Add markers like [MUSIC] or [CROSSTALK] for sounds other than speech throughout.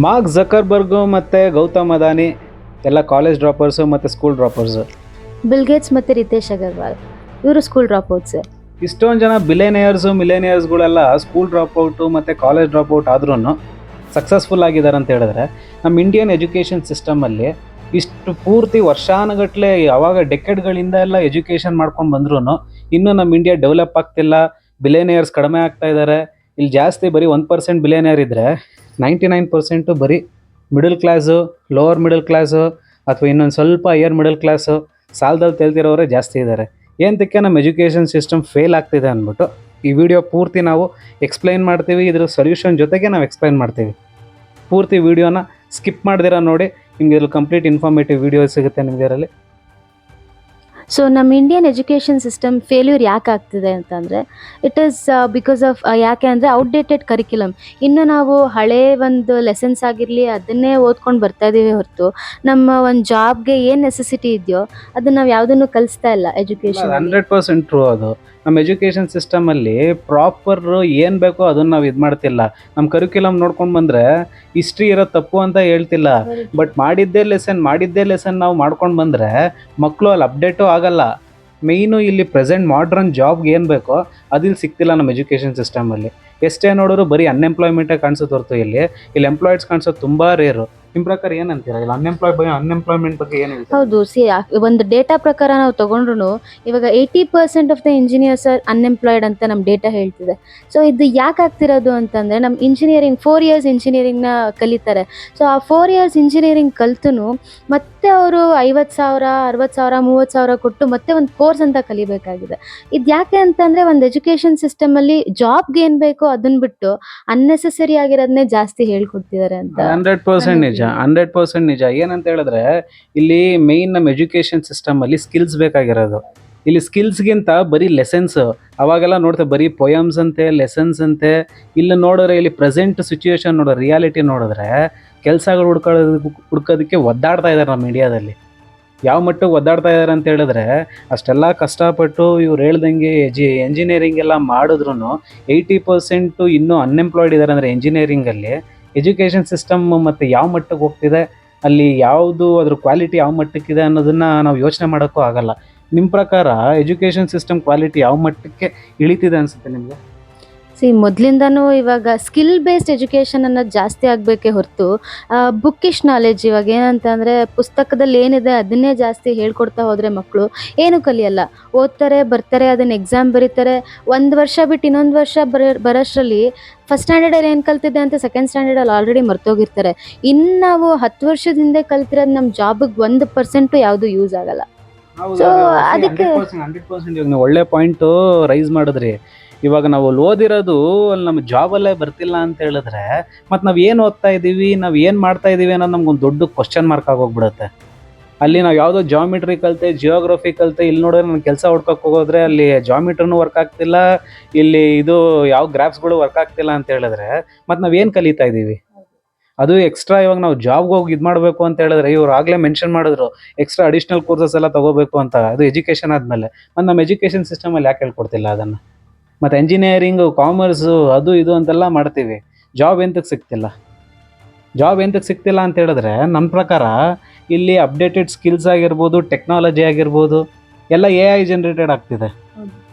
Mark ಜಕರ್ಬರ್ಗು ಮತ್ತು ಗೌತಮ್ ಅದಾನಿ ಎಲ್ಲ college ಡ್ರಾಪರ್ಸು ಮತ್ತು ಸ್ಕೂಲ್ ಡ್ರಾಪರ್ಸು. ಬಿಲ್ಗೇಟ್ಸ್ ಮತ್ತು ರಿತೇಶ್ ಅಗರ್ವಾಲ್ ಇವರು ಸ್ಕೂಲ್ ಡ್ರಾಪ್ಔಟ್ಸ್. ಇಷ್ಟೊಂದು ಜನ ಬಿಲೇನಿಯರ್ಸು ಮಿಲೇನಿಯರ್ಸ್ಗಳೆಲ್ಲ ಸ್ಕೂಲ್ ಡ್ರಾಪ್ಔಟು ಮತ್ತು ಕಾಲೇಜ್ ಡ್ರಾಪ್ಔಟ್ ಆದ್ರೂ ಸಕ್ಸಸ್ಫುಲ್ ಆಗಿದ್ದಾರೆ ಅಂತ ಹೇಳಿದ್ರೆ ನಮ್ಮ ಇಂಡಿಯನ್ ಎಜುಕೇಷನ್ ಸಿಸ್ಟಮಲ್ಲಿ ಇಷ್ಟು ಪೂರ್ತಿ ವರ್ಷಾನುಗಟ್ಲೆ ಯಾವಾಗ ಡೆಕೆಡ್ಗಳಿಂದ ಎಲ್ಲ ಎಜುಕೇಷನ್ ಮಾಡ್ಕೊಂಡು ಬಂದ್ರೂ ಇನ್ನೂ ನಮ್ಮ ಇಂಡಿಯಾ ಡೆವಲಪ್ ಆಗ್ತಿಲ್ಲ ಬಿಲೇನಿಯರ್ಸ್ ಕಡಿಮೆ ಆಗ್ತಾ ಇದ್ದಾರೆ ಇಲ್ಲಿ ಜಾಸ್ತಿ ಬರೀ ಒಂದು ಪರ್ಸೆಂಟ್ ಬಿಲೇನಿಯರ್ ಇದ್ದರೆ ನೈಂಟಿ ನೈನ್ ಪರ್ಸೆಂಟು ಬರೀ middle class lower middle class ಅಥವಾ ಇನ್ನೊಂದು ಸ್ವಲ್ಪ ಹೈಯರ್ ಮಿಡಲ್ ಕ್ಲಾಸು ಸಾಲದಲ್ಲಿ ತೆಲ್ತಿರೋರೇ ಜಾಸ್ತಿ ಇದ್ದಾರೆ ಏನಕ್ಕೆ ನಮ್ಮ ಎಜುಕೇಷನ್ ಸಿಸ್ಟಮ್ ಫೇಲ್ ಆಗ್ತಿದೆ ಅಂದ್ಬಿಟ್ಟು ಈ ವಿಡಿಯೋ ಪೂರ್ತಿ ನಾವು ಎಕ್ಸ್ಪ್ಲೈನ್ ಮಾಡ್ತೀವಿ, ಇದ್ರ ಸೊಲ್ಯೂಷನ್ ಜೊತೆಗೆ ನಾವು ಎಕ್ಸ್ಪ್ಲೈನ್ ಮಾಡ್ತೀವಿ. ಪೂರ್ತಿ ವಿಡಿಯೋನ ಸ್ಕಿಪ್ ಮಾಡಿದಿರ ನೋಡಿ ನಿಮ್ಗೆ ಇದ್ರಲ್ಲಿ ಕಂಪ್ಲೀಟ್ ಇನ್ಫಾರ್ಮೇಟಿವ್ ವಿಡಿಯೋ ಸಿಗುತ್ತೆ ನಿಮಗೆ ಇದರಲ್ಲಿ. ಸೊ ನಮ್ಮ ಇಂಡಿಯನ್ ಎಜುಕೇಷನ್ ಸಿಸ್ಟಮ್ ಫೇಲ್ಯೂರ್ ಯಾಕೆ ಆಗ್ತಿದೆ ಅಂತಂದರೆ ಇಟ್ ಈಸ್ ಬಿಕಾಸ್ ಆಫ್ ಯಾಕೆ ಅಂದರೆ ಔಟ್ಡೇಟೆಡ್ ಕರಿಕ್ಯುಲಮ್ ಇನ್ನು ನಾವು ಹಳೆ ಒಂದು ಲೆಸನ್ಸ್ ಆಗಿರಲಿ ಅದನ್ನೇ ಓದ್ಕೊಂಡು ಬರ್ತಾ ಇದ್ದೀವಿ ಹೊರತು ನಮ್ಮ ಒಂದು ಜಾಬ್ಗೆ ಏನು ನೆಸೆಸಿಟಿ ಇದೆಯೋ ಅದನ್ನ ನಾವು ಯಾವುದನ್ನು ಕಲಿಸ್ತಾ ಇಲ್ಲ ಎಜುಕೇಷನ್ ಹಂಡ್ರೆಡ್ ಪರ್ಸೆಂಟ್ ಟ್ರೂ ಅದು. ನಮ್ಮ ಎಜುಕೇಷನ್ ಸಿಸ್ಟಮಲ್ಲಿ ಪ್ರಾಪರ್ ಏನು ಬೇಕೋ ಅದನ್ನ ನಾವು ಇದು ಮಾಡ್ತಿಲ್ಲ. ನಮ್ಮ ಕರಿಕ್ಯುಲಮ್ ನೋಡ್ಕೊಂಡು ಬಂದರೆ ಹಿಸ್ಟ್ರಿ ಇರೋ ತಪ್ಪು ಅಂತ ಹೇಳ್ತಿಲ್ಲ. ಬಟ್ ಮಾಡಿದ್ದೇ ಲೆಸನ್ ಮಾಡಿದ್ದೇ ಲೆಸನ್ ನಾವು ಮಾಡ್ಕೊಂಡು ಬಂದರೆ ಮಕ್ಕಳು ಅಲ್ಲಿ ಅಪ್ಡೇಟು ಆಗಲ್ಲ. ಮೇಯ್ನು ಇಲ್ಲಿ ಪ್ರೆಸೆಂಟ್ ಮಾಡ್ರನ್ ಜಾಬ್ಗೆ ಏನು ಬೇಕೋ ಅದಿಲ್ಲಿ ಸಿಗ್ತಿಲ್ಲ ನಮ್ಮ ಎಜುಕೇಷನ್ ಸಿಸ್ಟಮಲ್ಲಿ ಎಷ್ಟೇ ನೋಡಿದ್ರು ಬರೀ ಅನ್ಎಂಪ್ಲಾಯ್ಮೆಂಟೇ ಕಾಣಿಸುತ್ತೆ ಹೊರತು ಇಲ್ಲಿ ಇಲ್ಲಿ ಎಂಪ್ಲಾಯ್ಡ್ಸ್ ಕಾಣಿಸೋದು ತುಂಬಾ ರೇರು ನಿಮ್ಮ ಪ್ರಕಾರ ಏನಂತೀರಾ? ಇಲ್ಲಿ ಅನ್ಎಂಪ್ಲಾಯ್ ಬಗ್ಗೆ ಅನ್ಎಂಪ್ಲಾಯ್ಮೆಂಟ್ ಬಗ್ಗೆ ಏನು ಹೌದು, ಸಿ ಒಂದು ಡೇಟಾ ಪ್ರಕಾರ ನಾವು ತಗೊಂಡ್ರು ಇವಾಗ eighty percent of the engineers are unemployed ಅಂತ ನಮ್ಮ ಡೇಟಾ ಹೇಳ್ತಿದೆ. ಸೊ ಇದು ಯಾಕೆ ಆಗ್ತಿರೋದು ಅಂತಂದ್ರೆ ನಮ್ಮ ಇಂಜಿನಿಯರಿಂಗ್ ಫೋರ್ ಇಯರ್ಸ್ ಇಂಜಿನಿಯರಿಂಗ್ನ ಕಲಿತಾರೆ. ಸೊ ಆ ಫೋರ್ ಇಯರ್ಸ್ ಇಂಜಿನಿಯರಿಂಗ್ ಕಲ್ತು ಮತ್ತೆ ಅವರು ಐವತ್ತು ಸಾವಿರ, ಅರವತ್ತು ಸಾವಿರ, ಮೂವತ್ತು ಸಾವಿರ ಕೊಟ್ಟು ಮತ್ತೆ ಒಂದು ಕೋರ್ಸ್ ಅಂತ ಕಲಿಬೇಕಾಗಿದೆ. ಇದು ಯಾಕೆ ಅಂತಂದ್ರೆ ಒಂದು ಎಜುಕೇಷನ್ ಸಿಸ್ಟಮಲ್ಲಿ ಜಾಬ್ಗೆ ಏನು ಬೇಕೋ ಅದನ್ನ ಬಿಟ್ಟು ಅನ್ನೆಸೆಸರಿ ಆಗಿರೋದನ್ನೇ ಜಾಸ್ತಿ ಹೇಳ್ಕೊಡ್ತಿದ್ದಾರೆ ಅಂತ. ಹಂಡ್ರೆಡ್ ಪರ್ಸೆಂಟ್ ನಿಜ ಹಂಡ್ರೆಡ್ ಪರ್ಸೆಂಟ್. ನಿಜ. ಏನಂತ ಹೇಳಿದ್ರೆ ಇಲ್ಲಿ ಮೇನ್ ನಮ್ಮ ಎಜುಕೇಶನ್ ಸಿಸ್ಟಮ್ ಅಲ್ಲಿ ಸ್ಕಿಲ್ಸ್ ಬೇಕಾಗಿರೋದು. ಇಲ್ಲಿ ಸ್ಕಿಲ್ಸ್ಗಿಂತ ಬರೀ ಲೆಸನ್ಸ್ ಅವಾಗೆಲ್ಲ ನೋಡ್ತಾ ಬರೀ ಪೊಯಮ್ಸ್ ಅಂತೆ ಲೆಸನ್ಸ್ ಅಂತೆ. ಇಲ್ಲಿ ನೋಡಿದ್ರೆ ಇಲ್ಲಿ ಪ್ರೆಸೆಂಟ್ ಸಿಚುಯೇಷನ್ ನೋಡೋ ರಿಯಾಲಿಟಿ ನೋಡಿದ್ರೆ ಕೆಲಸಗಳು ಹುಡ್ಕೊಳ್ಳೋದಕ್ಕೆ ಹುಡ್ಕೋದಕ್ಕೆ ಒದ್ದಾಡ್ತಾ ಇದ್ದಾರೆ ನಮ್ಮ ಇಂಡಿಯಾದಲ್ಲಿ ಯಾವ ಮಟ್ಟಕ್ಕೆ ಒದ್ದಾಡ್ತಾ ಇದ್ದಾರೆ ಅಂತ ಹೇಳಿದ್ರೆ, ಅಷ್ಟೆಲ್ಲ ಕಷ್ಟಪಟ್ಟು ಇವ್ರು ಹೇಳ್ದಂಗೆ ಜಿ ಎಂಜಿನಿಯರಿಂಗ್ ಎಲ್ಲ ಮಾಡಿದ್ರು ಏಯ್ಟಿ ಪರ್ಸೆಂಟು ಇನ್ನೂ ಅನ್ಎಂಪ್ಲಾಯ್ಡ್ ಇದ್ದಾರೆ ಅಂದರೆ ಎಂಜಿನಿಯರಿಂಗಲ್ಲಿ ಎಜುಕೇಷನ್ ಸಿಸ್ಟಮ್ ಮತ್ತು ಯಾವ ಮಟ್ಟಕ್ಕೆ ಹೋಗ್ತಿದೆ, ಅಲ್ಲಿ ಯಾವುದು ಅದ್ರ ಕ್ವಾಲಿಟಿ ಯಾವ ಮಟ್ಟಕ್ಕಿದೆ ಅನ್ನೋದನ್ನ ನಾವು ಯೋಚನೆ ಮಾಡೋಕ್ಕೂ ಆಗಲ್ಲ. ನಿಮ್ಮ ಪ್ರಕಾರ ಎಜುಕೇಷನ್ ಸಿಸ್ಟಮ್ ಕ್ವಾಲಿಟಿ ಯಾವ ಮಟ್ಟಕ್ಕೆ ಇಳಿತಿದೆ ಅನ್ಸುತ್ತೆ ನಿಮಗೆ? ಸಿ ಮೊದಲಿಂದನೂ ಇವಾಗ ಸ್ಕಿಲ್ ಬೇಸ್ಡ್ ಎಜುಕೇಷನ್ ಅನ್ನೋದು ಜಾಸ್ತಿ ಆಗಬೇಕೇ ಹೊರತು ಬುಕ್ಕಿಶ್ ನಾಲೆಜ್ ಇವಾಗ ಏನಂತ ಅಂದರೆ ಪುಸ್ತಕದಲ್ಲಿ ಏನಿದೆ ಅದನ್ನೇ ಜಾಸ್ತಿ ಹೇಳ್ಕೊಡ್ತಾ ಹೋದರೆ ಮಕ್ಕಳು ಏನು ಕಲಿಯಲ್ಲ. ಓದ್ತಾರೆ ಬರ್ತಾರೆ ಅದನ್ನು ಎಕ್ಸಾಮ್ ಬರೀತಾರೆ. ಒಂದು ವರ್ಷ ಬಿಟ್ಟು ಇನ್ನೊಂದು ವರ್ಷ ಬರ ಬರೋಷ್ಟರಲ್ಲಿ ಫಸ್ಟ್ ಸ್ಟ್ಯಾಂಡರ್ಡಲ್ಲಿ ಏನು ಕಲ್ತಿದ್ದೆ ಅಂತ ಸೆಕೆಂಡ್ ಸ್ಟ್ಯಾಂಡರ್ಡಲ್ಲಿ ಆಲ್ರೆಡಿ ಮರ್ತೋಗಿರ್ತಾರೆ. ಇನ್ನು ನಾವು ಹತ್ತು ವರ್ಷದ ಹಿಂದೆ ಕಲ್ತಿರೋದು ನಮ್ಮ ಜಾಬಿಗೆ ಒಂದು ಪರ್ಸೆಂಟು ಯಾವುದು ಯೂಸ್ ಆಗಲ್ಲ. ಸೊ ಅದಕ್ಕೆ- ಒಳ್ಳೆ ಪಾಯಿಂಟು ರೈಸ್ ಮಾಡಿದ್ರಿ. ಇವಾಗ ನಾವು ಅಲ್ಲಿ ಓದಿರೋದು ಅಲ್ಲಿ ನಮ್ಮ ಜಾಬಲ್ಲೇ ಬರ್ತಿಲ್ಲ ಅಂತ ಹೇಳಿದ್ರೆ ಮತ್ತು ನಾವು ಏನು ಓದ್ತಾ ಇದ್ದೀವಿ ನಾವು ಏನು ಮಾಡ್ತಾ ಇದ್ದೀವಿ ಅನ್ನೋದು ನಮ್ಗೊಂದು ದೊಡ್ಡ ಕ್ವಶನ್ ಮಾರ್ಕ್ ಆಗೋಗ್ಬಿಡುತ್ತೆ. ಅಲ್ಲಿ ನಾವು ಯಾವುದೋ ಜಾಮಿಟ್ರಿ ಕಲಿತೆ ಜಿಯೋಗ್ರಫಿ ಕಲಿತೆ, ಇಲ್ಲಿ ನೋಡಿದ್ರೆ ನಾನು ಕೆಲಸ ಹುಡ್ಕೋಕೆ ಹೋಗೋದ್ರೆ ಅಲ್ಲಿ ಜಾಮಿಟ್ರಿನೂ ವರ್ಕ್ ಆಗ್ತಿಲ್ಲ, ಇಲ್ಲಿ ಇದು ಯಾವ ಗ್ರಾಫ್ಸ್ಗಳು ವರ್ಕ್ ಆಗ್ತಿಲ್ಲ ಅಂತ ಹೇಳಿದ್ರೆ ಮತ್ತು ನಾವು ಏನು ಕಲಿತಾ ಇದ್ದೀವಿ ಅದು ಎಕ್ಸ್ಟ್ರಾ ಇವಾಗ ನಾವು ಜಾಬ್ಗೆ ಹೋಗಿ ಇದು ಮಾಡಬೇಕು ಅಂತ ಹೇಳಿದ್ರೆ ಇವ್ರು ಆಗಲೇ ಮೆನ್ಷನ್ ಮಾಡಿದ್ರು ಎಕ್ಸ್ಟ್ರಾ ಅಡಿಷ್ನಲ್ ಕೋರ್ಸಸ್ ಎಲ್ಲ ತಗೋಬೇಕು ಅಂತ, ಅದು ಎಜುಕೇಷನ್ ಆದಮೇಲೆ. ಮತ್ತು ನಮ್ಮ ಎಜುಕೇಷನ್ ಸಿಸ್ಟಮಲ್ಲಿ ಯಾಕೆ ಹೇಳ್ಕೊಡ್ತಿಲ್ಲ ಅದನ್ನು? ಮತ್ತು ಎಂಜಿನಿಯರಿಂಗು ಕಾಮರ್ಸು ಅದು ಇದು ಅಂತೆಲ್ಲ ಮಾಡ್ತೀವಿ. ಜಾಬ್ ಎಂತಕ್ಕೆ ಸಿಗ್ತಿಲ್ಲ. ಜಾಬ್ ಎಂತಕ್ಕೆ ಸಿಗ್ತಿಲ್ಲ ಅಂತ ಹೇಳಿದ್ರೆ ನನ್ನ ಪ್ರಕಾರ ಇಲ್ಲಿ ಅಪ್ಡೇಟೆಡ್ ಸ್ಕಿಲ್ಸ್ ಆಗಿರ್ಬೋದು ಟೆಕ್ನಾಲಜಿ ಆಗಿರ್ಬೋದು, ಎಲ್ಲ ಎ ಐ ಜನ್ರೇಟೆಡ್ ಆಗ್ತಿದೆ.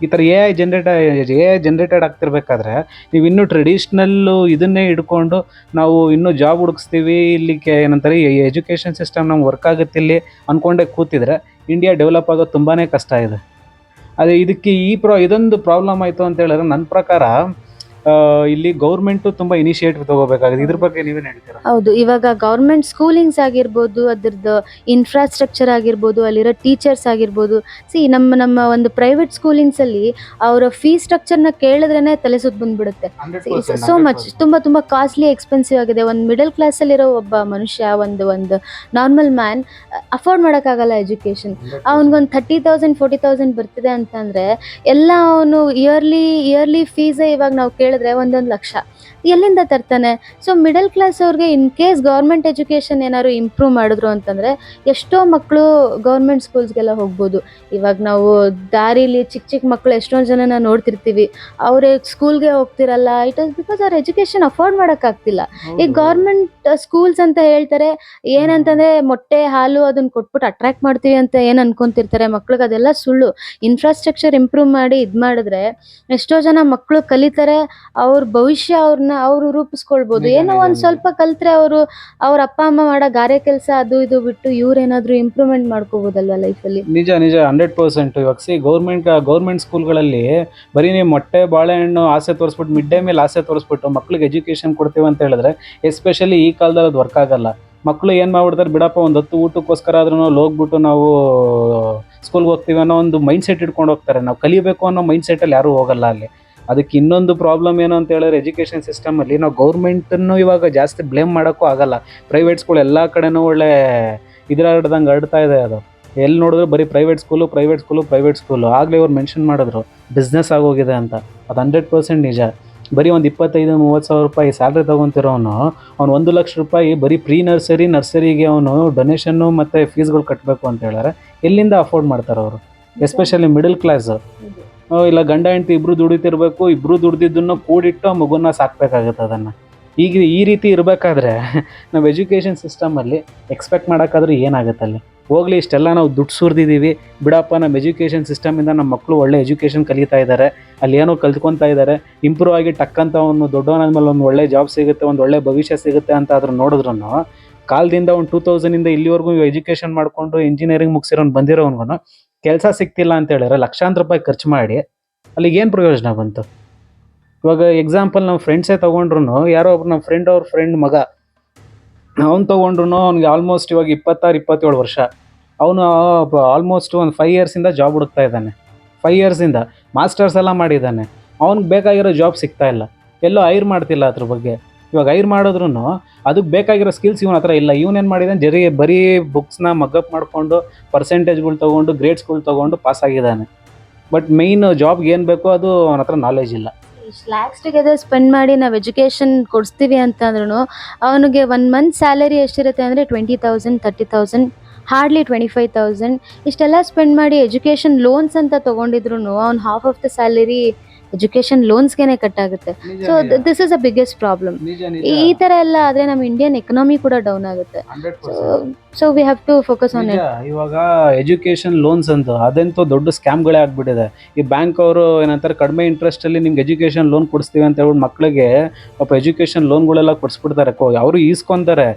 ಈ ಥರ A I generate A I generated ಆಗ್ತಿರ್ಬೇಕಾದ್ರೆ ನೀವು ಇನ್ನೂ ಟ್ರೆಡಿಷ್ನಲ್ಲು ಇದನ್ನೇ ಹಿಡ್ಕೊಂಡು ನಾವು ಇನ್ನೂ ಜಾಬ್ ಹುಡುಕ್ಸ್ತೀವಿ ಇಲ್ಲಿ ಕೆ ಏನಂತಾರೆ ಎಜುಕೇಷನ್ ಸಿಸ್ಟಮ್ ನಮ್ಗೆ ವರ್ಕ್ ಆಗುತ್ತೆ ಇಲ್ಲಿ ಅಂದ್ಕೊಂಡೇ ಕೂತಿದ್ರೆ ಇಂಡಿಯಾ ಡೆವಲಪ್ ಆಗೋದು ತುಂಬಾ ಕಷ್ಟ ಇದೆ. ಅದೇ ಇದಕ್ಕೆ ಈ ಪ್ರಾ ಇದೊಂದು ಪ್ರಾಬ್ಲಮ್ ಆಯಿತು ಅಂತ ಹೇಳಿದ್ರೆ ನನ್ನ ಪ್ರಕಾರ ಇಲ್ಲಿ ಗೌರ್ಮೆಂಟ್ ತುಂಬಾ ಇನಿಷಿಯೇಟಿವ್ ತಗೋಬೇಕಾಗಿದೆ. ಇದ್ರ ಬಗ್ಗೆ ನೀವೇನ್ ಹೇಳ್ತೀರಾ? ಹೌದು ಇವಾಗ ಗೌರ್ಮೆಂಟ್ ಸ್ಕೂಲಿಂಗ್ಸ್ ಆಗಿರ್ಬೋದು ಅದ್ರದ್ದು ಇನ್ಫ್ರಾಸ್ಟ್ರಕ್ಚರ್ ಆಗಿರ್ಬೋದು ಅಲ್ಲಿರೋ ಟೀಚರ್ಸ್ ಆಗಿರ್ಬೋದು. ಸಿ ನಮ್ಮ ನಮ್ಮ ಒಂದು ಪ್ರೈವೇಟ್ ಸ್ಕೂಲಿಂಗ್ಸ್ ಅಲ್ಲಿ ಅವರ ಫೀ ಸ್ಟ್ರಕ್ಚರ್ನ ಕೇಳಿದ್ರೇನೆ ತಲೆ ಸುತ್ತ ಬಂದ್ಬಿಡುತ್ತೆ. ಸೋ ಮಚ್ ತುಂಬಾ ತುಂಬಾ ಕಾಸ್ಟ್ಲಿ ಎಕ್ಸ್ಪೆನ್ಸಿವ್ ಆಗಿದೆ. ಒಂದು ಮಿಡಲ್ ಕ್ಲಾಸ್ ಅಲ್ಲಿರೋ ಒಬ್ಬ ಮನುಷ್ಯ ಒಂದು ಒಂದು ನಾರ್ಮಲ್ ಮ್ಯಾನ್ ಅಫೋರ್ಡ್ ಮಾಡೋಕ್ಕಾಗಲ್ಲ ಎಜುಕೇಶನ್ ಅವ್ನಿಗೊಂದು ಥರ್ಟಿ ತೌಸಂಡ್ ಫೋರ್ಟಿ ತೌಸಂಡ್ ಬರ್ತಿದೆ ಅಂತಂದ್ರೆ ಎಲ್ಲ ಅವನು ಇಯರ್ಲಿ ಇಯರ್ಲಿ ಫೀಸ್ ಇವಾಗ ನಾವು ಕೇಳಿದ್ರೆ ಹೇಳಿದ್ರೆ ಒಂದೊಂದು ಲಕ್ಷ. ಎಲ್ಲಿಂದ ತರ್ತಾನೆ? ಸೊ ಮಿಡಲ್ ಕ್ಲಾಸ್ ಅವ್ರಿಗೆ ಇನ್ ಕೇಸ್ ಗೌರ್ಮೆಂಟ್ ಎಜುಕೇಷನ್ ಏನಾದ್ರು ಇಂಪ್ರೂವ್ ಮಾಡಿದ್ರು ಅಂತಂದ್ರೆ ಎಷ್ಟೋ ಮಕ್ಕಳು ಗೌರ್ಮೆಂಟ್ ಸ್ಕೂಲ್ಸ್ಗೆಲ್ಲ ಹೋಗ್ಬೋದು. ಇವಾಗ ನಾವು ದಾರಿಲಿ ಚಿಕ್ಕ ಚಿಕ್ಕ ಮಕ್ಕಳು ಎಷ್ಟೊಂದು ಜನನ ನೋಡ್ತಿರ್ತೀವಿ. ಅವ್ರೆ ಸ್ಕೂಲ್ಗೆ ಹೋಗ್ತಿರಲ್ಲ. ಇಟ್ ಇಸ್ ಬಿಕಾಸ್ ಅವ್ರ ಎಜುಕೇಶನ್ ಅಫೋರ್ಡ್ ಮಾಡೋಕ್ಕಾಗ್ತಿಲ್ಲ. ಈಗ ಗೌರ್ಮೆಂಟ್ ಸ್ಕೂಲ್ಸ್ ಅಂತ ಹೇಳ್ತಾರೆ ಏನಂತಂದ್ರೆ ಮೊಟ್ಟೆ ಹಾಲು ಅದನ್ನ ಕೊಟ್ಬಿಟ್ಟು ಅಟ್ರಾಕ್ಟ್ ಮಾಡ್ತೀವಿ ಅಂತ ಏನ್ ಅನ್ಕೊಂತಿರ್ತಾರೆ ಮಕ್ಳಿಗೆ? ಅದೆಲ್ಲ ಸುಳ್ಳು. ಇನ್ಫ್ರಾಸ್ಟ್ರಕ್ಚರ್ ಇಂಪ್ರೂವ್ ಮಾಡಿ ಇದ್ ಮಾಡಿದ್ರೆ ಎಷ್ಟೋ ಜನ ಮಕ್ಕಳು ಕಲಿತಾರೆ ಅವ್ರ ಭವಿಷ್ಯ ಅವ್ರನ್ನ ಅವರು ರೂಪಿಸ್ಕೊಳ್ಬೋದು. ಏನೋ ಒಂದ್ ಸ್ವಲ್ಪ ಕಲ್ತ್ರೆ ಅವರು ಅವ್ರ ಅಪ್ಪ ಅಮ್ಮ ಮಾಡೋ ಗಾರೆ ಕೆಲಸ ಅದು ಇದು ಬಿಟ್ಟು ಇವ್ರೇನಾದ್ರೂ ಇಂಪ್ರೂವ್ಮೆಂಟ್ ಮಾಡ್ಕೋಬಹುದಲ್ವಾ ಲೈಫಲ್ಲಿ ನಿಜ ನಿಜ ಹಂಡ್ರೆಡ್ ಪರ್ಸೆಂಟ್ ಇವಾಗ ಸಿ ಗೌರ್ಮೆಂಟ್ ಗೌರ್ಮೆಂಟ್ ಸ್ಕೂಲ್ಗಳಲ್ಲಿ ಬರೀ ನೀವು ಮೊಟ್ಟೆ ಬಾಳೆಹಣ್ಣು ಆಸೆ ತೋರಿಸ್ಬಿಟ್ಟು ಮಿಡ್ ಡೇ ಮೇಲೆ ಆಸೆ ತೋರಿಸ್ಬಿಟ್ಟು ಮಕ್ಳಿಗೆ ಎಜುಕೇಷನ್ ಕೊಡ್ತೀವಿ ಅಂತ ಹೇಳಿದ್ರೆ ಎಸ್ಪೆಷಲಿ ಈ ಕಾಲದಲ್ಲಿ ಅದು ವರ್ಕ್ ಆಗಲ್ಲ. ಮಕ್ಳು ಏನು ಮಾಡ್ಬಿಡ್ತಾರೆ ಬಿಡಪ್ಪ ಒಂದು ಹತ್ತು ಊಟಕ್ಕೋಸ್ಕರ ಆದ್ರೂ ಹೋಗ್ಬಿಟ್ಟು ನಾವು ಸ್ಕೂಲ್ಗೆ ಹೋಗ್ತೀವಿ ಅನ್ನೋ ಒಂದು ಮೈಂಡ್ ಸೆಟ್ ಇಟ್ಕೊಂಡು ಹೋಗ್ತಾರೆ. ನಾವು ಕಲಿಬೇಕು ಅನ್ನೋ ಮೈಂಡ್ ಸೆಟ್ ಅಲ್ಲಿ ಯಾರೂ ಹೋಗಲ್ಲ ಅಲ್ಲಿ. ಅದಕ್ಕೆ ಇನ್ನೊಂದು ಪ್ರಾಬ್ಲಮ್ ಏನು ಅಂತ ಹೇಳಿದ್ರೆ ಎಜುಕೇಷನ್ ಸಿಸ್ಟಮಲ್ಲಿ ನಾವು ಗೌರ್ಮೆಂಟನ್ನು ಇವಾಗ ಜಾಸ್ತಿ ಬ್ಲೇಮ್ ಮಾಡೋಕ್ಕೂ ಆಗಲ್ಲ. ಪ್ರೈವೇಟ್ ಸ್ಕೂಲ್ ಎಲ್ಲ ಕಡೆನೂ ಒಳ್ಳೆ ಇದ್ರಾಡ್ದಂಗೆ ಹರಡ್ತಾ ಇದೆ ಅದು. ಎಲ್ಲಿ ನೋಡಿದ್ರು ಬರೀ private school private school private school ಆಗಲೇ ಅವ್ರು ಮೆನ್ಷನ್ ಮಾಡಿದ್ರು ಬಿಸ್ನೆಸ್ ಆಗೋಗಿದೆ ಅಂತ. ಅದು ಹಂಡ್ರೆಡ್ ಪರ್ಸೆಂಟ್ ನಿಜ. ಬರೀ ಒಂದು ಇಪ್ಪತ್ತೈದು ಮೂವತ್ತು ಸಾವಿರ ರೂಪಾಯಿ ಸ್ಯಾಲ್ರಿ ತೊಗೊತಿರೋನು ಅವ್ನು ಒಂದು ಲಕ್ಷ ರೂಪಾಯಿ ಬರೀ ಪ್ರೀ ನರ್ಸರಿ ನರ್ಸರಿಗೆ ಅವನು ಡೊನೇಷನ್ನು ಮತ್ತು ಫೀಸ್ಗಳು ಕಟ್ಟಬೇಕು ಅಂತ ಹೇಳಿದ್ರೆ ಎಲ್ಲಿಂದ ಅಫೋರ್ಡ್ ಮಾಡ್ತಾರೆ ಅವರು ಎಸ್ಪೆಷಲಿ ಮಿಡಲ್ ಕ್ಲಾಸ್ ಇಲ್ಲ, ಗಂಡ ಹೆಂಡತಿ ಇಬ್ರು ದುಡಿತಿರ್ಬೇಕು, ಇಬ್ರು ದುಡ್ದಿದ್ದನ್ನು ಕೂಡಿಟ್ಟು ಮಗುನ ಸಾಕ್ಬೇಕಾಗತ್ತೆ ಅದನ್ನು. ಈಗ ಈ ರೀತಿ ಇರಬೇಕಾದ್ರೆ [LAUGHS] ನಾವು ಎಜುಕೇಷನ್ ಸಿಸ್ಟಮಲ್ಲಿ ಎಕ್ಸ್ಪೆಕ್ಟ್ ಮಾಡೋಕ್ಕಾದ್ರೆ ಏನಾಗುತ್ತೆ ಅಲ್ಲಿ? ಹೋಗ್ಲಿ, ಇಷ್ಟೆಲ್ಲ ನಾವು ದುಡ್ಡು ಸುರಿದಿದ್ದೀವಿ ಬಿಡಪ್ಪ ನಮ್ಮ ಎಜುಕೇಷನ್ ಸಿಸ್ಟಮಿಂದ ನಮ್ಮ ಮಕ್ಕಳು ಒಳ್ಳೆ ಎಜುಕೇಷನ್ ಕಲಿತಾ ಇದ್ದಾರೆ ಅಲ್ಲಿ ಏನೋ ಕಲ್ತ್ಕೊತಾ ಇದ್ದಾರೆ ಇಂಪ್ರೂವ್ ಆಗಿ ಟಕ್ಕಂತ ಒಂದು ದೊಡ್ಡವನಾದ ಮೇಲೆ ಒಂದು ಒಳ್ಳೆ ಜಾಬ್ ಸಿಗುತ್ತೆ, ಒಂದು ಒಳ್ಳೆ ಭವಿಷ್ಯ ಸಿಗುತ್ತೆ ಅಂತ ಆದ್ರೂ ನೋಡಿದ್ರು ಕಾಲದಿಂದ ಒಂದು ಟೂ ತೌಸಂಡಿಂದ ಇಲ್ಲಿವರೆಗೂ ಎಜುಕೇಷನ್ ಮಾಡಿಕೊಂಡು ಇಂಜಿನಿಯರಿಂಗ್ ಮುಗಿಸಿರೋನು ಬಂದಿರೋನ್ಗೂ ಕೆಲಸ ಸಿಗ್ತಿಲ್ಲ ಅಂತ ಹೇಳಿದ್ರೆ ಲಕ್ಷಾಂತರ ರೂಪಾಯಿ ಖರ್ಚು ಮಾಡಿ, ಅಲ್ಲಿಗೆ ಏನು ಪ್ರಯೋಜನ ಬಂತು? ಇವಾಗ ಎಕ್ಸಾಂಪಲ್ ನಮ್ಮ ಫ್ರೆಂಡ್ಸೇ ತೊಗೊಂಡ್ರು ಯಾರೋ ಒಬ್ರು ನಮ್ಮ ಫ್ರೆಂಡ್ ಅವ್ರ ಫ್ರೆಂಡ್ ಮಗ, ಅವ್ನು ತೊಗೊಂಡ್ರು ಅವ್ನಿಗೆ ಆಲ್ಮೋಸ್ಟ್ ಇವಾಗ ಇಪ್ಪತ್ತಾರು, ಇಪ್ಪತ್ತೇಳು ವರ್ಷ. ಅವನು ಆಲ್ಮೋಸ್ಟ್ ಒಂದು ಫೈವ್ ಇಯರ್ಸಿಂದ ಜಾಬ್ ಹುಡುಕ್ತಾ ಇದ್ದಾನೆ. ಫೈವ್ ಇಯರ್ಸಿಂದ ಮಾಸ್ಟರ್ಸ್ ಎಲ್ಲ ಮಾಡಿದ್ದಾನೆ. ಅವ್ನಿಗೆ ಬೇಕಾಗಿರೋ ಜಾಬ್ ಸಿಗ್ತಾ ಇಲ್ಲ. ಎಲ್ಲೋ ಐರ್ ಮಾಡ್ತಿಲ್ಲ ಅದ್ರ ಬಗ್ಗೆ. ಇವಾಗ ಐರ್ ಮಾಡಿದ್ರು ಅದಕ್ಕೆ ಬೇಕಾಗಿರೋ ಸ್ಕಿಲ್ಸ್ ಇವನ ಹತ್ರ ಇಲ್ಲ. ಇವನೇನು ಮಾಡಿದ್ದಾನೆ ಜರಿ ಬರೀ ಬುಕ್ಸ್ನ ಮಗ್ಗಪ್ ಮಾಡಿಕೊಂಡು ಪರ್ಸೆಂಟೇಜ್ಗಳು ತೊಗೊಂಡು ಗ್ರೇಡ್ಸ್ಗಳು ತೊಗೊಂಡು ಪಾಸ್ ಆಗಿದ್ದಾನೆ. ಬಟ್ ಮೇಯ್ನ್ ಜಾಬ್ಗೆ ಏನು ಬೇಕೋ ಅದು ಅವನ ಹತ್ರ ನಾಲೆಜ್ ಇಲ್ಲ. ಲ್ಯಾಕ್ಸ್ ಟುಗೆದರ್ ಸ್ಪೆಂಡ್ ಮಾಡಿ ನಾವು ಎಜುಕೇಷನ್ ಕೊಡಿಸ್ತೀವಿ ಅಂತಂದ್ರೂ ಅವನಿಗೆ ಒನ್ ಮಂತ್ ಸ್ಯಾಲರಿ ಎಷ್ಟಿರುತ್ತೆ ಅಂದರೆ twenty thousand thirty thousand hardly twenty five thousand ಇಷ್ಟೆಲ್ಲ ಸ್ಪೆಂಡ್ ಮಾಡಿ ಎಜುಕೇಷನ್ ಲೋನ್ಸ್ ಅಂತ ತೊಗೊಂಡಿದ್ರು ಅವ್ನು half of the salary education ಲೋನ್ಸ್ಗೆನೆ ಕಟ್ಟಾಗುತ್ತೆ. So this is a biggest problem ಈ ತರ ಎಲ್ಲ ಆದ್ರೆ ನಮ್ಮ ಇಂಡಿಯನ್ ಎಕನಾಮಿ ಕೂಡ ಡೌನ್ ಆಗುತ್ತೆ. So we have to focus on it ಇವಾಗ ಎಜುಕೇಶನ್ ಲೋನ್ಸ್ ಅಂತ ಅದಂತೂ ದೊಡ್ಡ ಸ್ಕ್ಯಾಮ್ಗಳೇ ಆಗ್ಬಿಟ್ಟಿದೆ. ಈ ಬ್ಯಾಂಕ್ ಅವರು ಏನಂತಾರೆ ಕಡಿಮೆ ಇಂಟ್ರೆಸ್ಟ್ ಅಲ್ಲಿ ನಿಮ್ಗೆ ಎಜುಕೇಶನ್ ಲೋನ್ ಕೊಡಿಸ್ತೀವಿ ಅಂತ ಹೇಳ್ಬಿಟ್ಟು ಮಕ್ಕಳಿಗೆ ಪಾಪ ಎಜುಕೇಶನ್ ಲೋನ್ಗಳೆಲ್ಲ ಕೊಡಿಸ್ಬಿಡ್ತಾರೆ. ಅವರು ಈಸ್ಕೊಂತಾರೆ.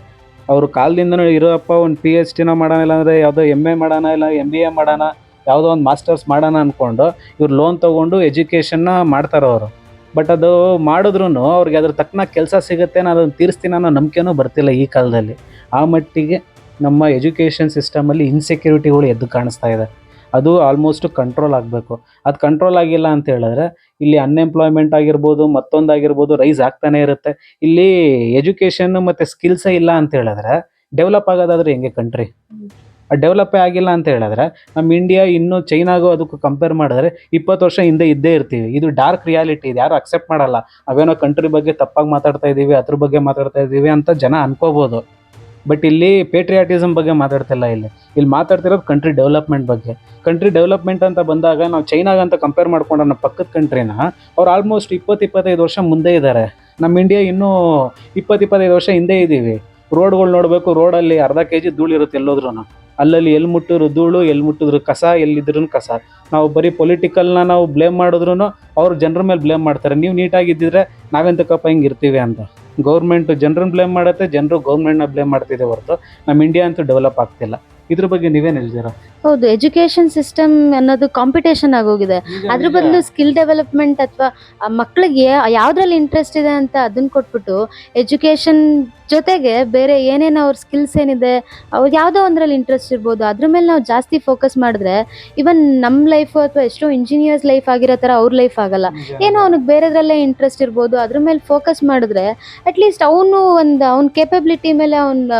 ಅವರು ಕಾಲದಿಂದನೂ ಇರೋಪ್ಪ ಒಂದು ಪಿ ಎಚ್ ಡಿನ ಮಾಡೋಣ ಇಲ್ಲ ಅಂದ್ರೆ ಯಾವುದೋ ಎಂ ಎ ಮಾಡೋಣ ಇಲ್ಲ ಎಂ ಬಿ ಎ ಮಾಡೋಣ. ಯಾವುದೋ ಒಂದು ಮಾಸ್ಟರ್ಸ್ ಮಾಡೋಣ ಅಂದ್ಕೊಂಡು ಇವ್ರು ಲೋನ್ ತೊಗೊಂಡು ಎಜುಕೇಷನ್ನ ಮಾಡ್ತಾರೆ ಅವರು. ಬಟ್ ಅದು ಮಾಡಿದ್ರು ಅವ್ರಿಗೆ ಅದ್ರ ತಕ್ಕನ ಕೆಲಸ ಸಿಗುತ್ತೆ ನಾನು ಅದನ್ನು ತೀರಿಸ್ತೀನಿ ಅನ್ನೋ ನಂಬಿಕೆನೂ ಬರ್ತಿಲ್ಲ ಈ ಕಾಲದಲ್ಲಿ. ಆ ಮಟ್ಟಿಗೆ ನಮ್ಮ ಎಜುಕೇಷನ್ ಸಿಸ್ಟಮಲ್ಲಿ ಇನ್ಸೆಕ್ಯೂರಿಟಿಗಳು ಎದ್ದು ಕಾಣಿಸ್ತಾ ಇದೆ. ಅದು ಆಲ್ಮೋಸ್ಟ್ ಕಂಟ್ರೋಲ್ ಆಗಬೇಕು. ಅದು ಕಂಟ್ರೋಲ್ ಆಗಿಲ್ಲ ಅಂತ ಹೇಳಿದ್ರೆ ಇಲ್ಲಿ ಅನ್ಎಂಪ್ಲಾಯ್ಮೆಂಟ್ ಆಗಿರ್ಬೋದು, ಮತ್ತೊಂದಾಗಿರ್ಬೋದು ರೈಸ್ ಆಗ್ತಾನೆ ಇರುತ್ತೆ. ಇಲ್ಲಿ ಎಜುಕೇಷನ್ ಮತ್ತು ಸ್ಕಿಲ್ಸೇ ಇಲ್ಲ ಅಂತ ಹೇಳಿದ್ರೆ ಡೆವಲಪ್ ಆಗೋದಾದ್ರೆ ಹೆಂಗೆ ಕಂಟ್ರಿ ಡೆವಲಪೇ ಆಗಿಲ್ಲ ಅಂತ ಹೇಳಿದ್ರೆ ನಮ್ಮ ಇಂಡಿಯಾ ಇನ್ನೂ ಚೈನಾಗೂ ಅದಕ್ಕೂ ಕಂಪೇರ್ ಮಾಡಿದ್ರೆ ಇಪ್ಪತ್ತು ವರ್ಷ ಹಿಂದೆ ಇದ್ದೇ ಇರ್ತೀವಿ. ಇದು ಡಾರ್ಕ್ ರಿಯಾಲಿಟಿ ಇದು. ಯಾರು ಅಕ್ಸೆಪ್ಟ್ ಮಾಡಲ್ಲ. ನಾವೇನೋ ಕಂಟ್ರಿ ಬಗ್ಗೆ ತಪ್ಪಾಗಿ ಮಾತಾಡ್ತಾ ಇದ್ದೀವಿ, ಅದ್ರ ಬಗ್ಗೆ ಮಾತಾಡ್ತಾ ಇದ್ದೀವಿ ಅಂತ ಜನ ಅನ್ಕೋಬೋದು. ಬಟ್ ಇಲ್ಲಿ ಪೇಟ್ರಿಯಾಟಿಸಮ್ ಬಗ್ಗೆ ಮಾತಾಡ್ತಿಲ್ಲ ಇಲ್ಲಿ ಇಲ್ಲಿ. ಮಾತಾಡ್ತಿರೋದು ಕಂಟ್ರಿ ಡೆವಲಪ್ಮೆಂಟ್ ಬಗ್ಗೆ. ಕಂಟ್ರಿ ಡೆವಲಪ್ಮೆಂಟ್ ಅಂತ ಬಂದಾಗ ನಾವು ಚೈನಾಗಂತ ಕಂಪೇರ್ ಮಾಡ್ಕೊಂಡ್ರೆ ನಮ್ಮ ಪಕ್ಕದ ಕಂಟ್ರಿನ ಅವ್ರು ಆಲ್ಮೋಸ್ಟ್ ಇಪ್ಪತ್ತು, ಇಪ್ಪತ್ತೈದು ವರ್ಷ ಮುಂದೆ ಇದ್ದಾರೆ ನಮ್ಮ ಇಂಡಿಯಾ ಇನ್ನೂ ಇಪ್ಪತ್ತು, ಇಪ್ಪತ್ತೈದು ವರ್ಷ ಹಿಂದೆ ಇದ್ದೀವಿ ರೋಡ್ಗಳು ನೋಡಬೇಕು ರೋಡಲ್ಲಿ ಅರ್ಧ ಕೆ ಜಿ ಧೂಳಿರುತ್ತೆ ಎಲ್ಲೋದ್ರೂ ಅಲ್ಲಲ್ಲಿ ಎಲ್ಲಿ ಮುಟ್ಟಿದ್ರು ಧೂಳು ಎಲ್ಲಿ ಮುಟ್ಟಿದ್ರು ಕಸ ಎಲ್ಲಿದ್ರು ಕಸ. ನಾವು ಬರೀ ಪೊಲಿಟಿಕಲ್ನ ನಾವು ಬ್ಲೇಮ್ ಮಾಡಿದ್ರು ಅವ್ರು ಜನರ ಮೇಲೆ ಬ್ಲೇಮ್ ಮಾಡ್ತಾರೆ. ನೀವು ನೀಟಾಗಿದ್ದಿದ್ರೆ ನಾವೆಂತಕ್ಕಪ್ಪ ಹಿಂಗೆ ಇರ್ತೀವಿ ಅಂತ. ಗೌರ್ಮೆಂಟ್ ಜನರನ್ನ ಬ್ಲೇಮ್ ಮಾಡುತ್ತೆ ಜನರು ಗೌರ್ಮೆಂಟ್ನ ಬ್ಲೇಮ್ ಮಾಡ್ತಿದೆ ಹೊರತು ನಮ್ಮ ಇಂಡಿಯಾ ಅಂತೂ ಡೆವಲಪ್ ಆಗ್ತಿಲ್ಲ. ಇದ್ರ ಬಗ್ಗೆ ನೀವೇನು ಹೇಳ್ತೀರಾ? ಹೌದು ಎಜುಕೇಶನ್ ಸಿಸ್ಟಮ್ ಅನ್ನೋದು ಕಾಂಪಿಟೇಷನ್ ಆಗೋಗಿದೆ ಅದ್ರ ಬದಲು ಸ್ಕಿಲ್ ಡೆವಲಪ್ಮೆಂಟ್ ಅಥವಾ ಮಕ್ಕಳಿಗೆ ಯಾವ್ದ್ರಲ್ಲಿ ಇಂಟ್ರೆಸ್ಟ್ ಇದೆ ಅಂತ ಅದನ್ನ ಕೊಟ್ಬಿಟ್ಟು ಎಜುಕೇಶನ್ ಜೊತೆಗೆ ಬೇರೆ ಏನೇನು ಅವ್ರ ಸ್ಕಿಲ್ಸ್ ಏನಿದೆ ಅವ್ರು ಯಾವುದೋ ಒಂದ್ರಲ್ಲಿ ಇಂಟ್ರೆಸ್ಟ್ ಇರ್ಬೋದು ಅದ್ರ ಮೇಲೆ ನಾವು ಜಾಸ್ತಿ ಫೋಕಸ್ ಮಾಡಿದ್ರೆ ಇವನ್ ನಮ್ಮ ಲೈಫು ಅಥವಾ ಎಷ್ಟೋ ಇಂಜಿನಿಯರ್ಸ್ ಲೈಫ್ ಆಗಿರೋ ಥರ ಅವ್ರ ಲೈಫ್ ಆಗಲ್ಲ. ಏನೋ ಅವ್ನಿಗೆ ಬೇರೆದ್ರಲ್ಲೇ ಇಂಟ್ರೆಸ್ಟ್ ಇರ್ಬೋದು ಅದ್ರ ಮೇಲೆ ಫೋಕಸ್ ಮಾಡಿದ್ರೆ ಅಟ್ಲೀಸ್ಟ್ ಅವನು ಒಂದು ಅವ್ನ ಕೇಪಬಿಲಿಟಿ ಮೇಲೆ ಅವ್ನ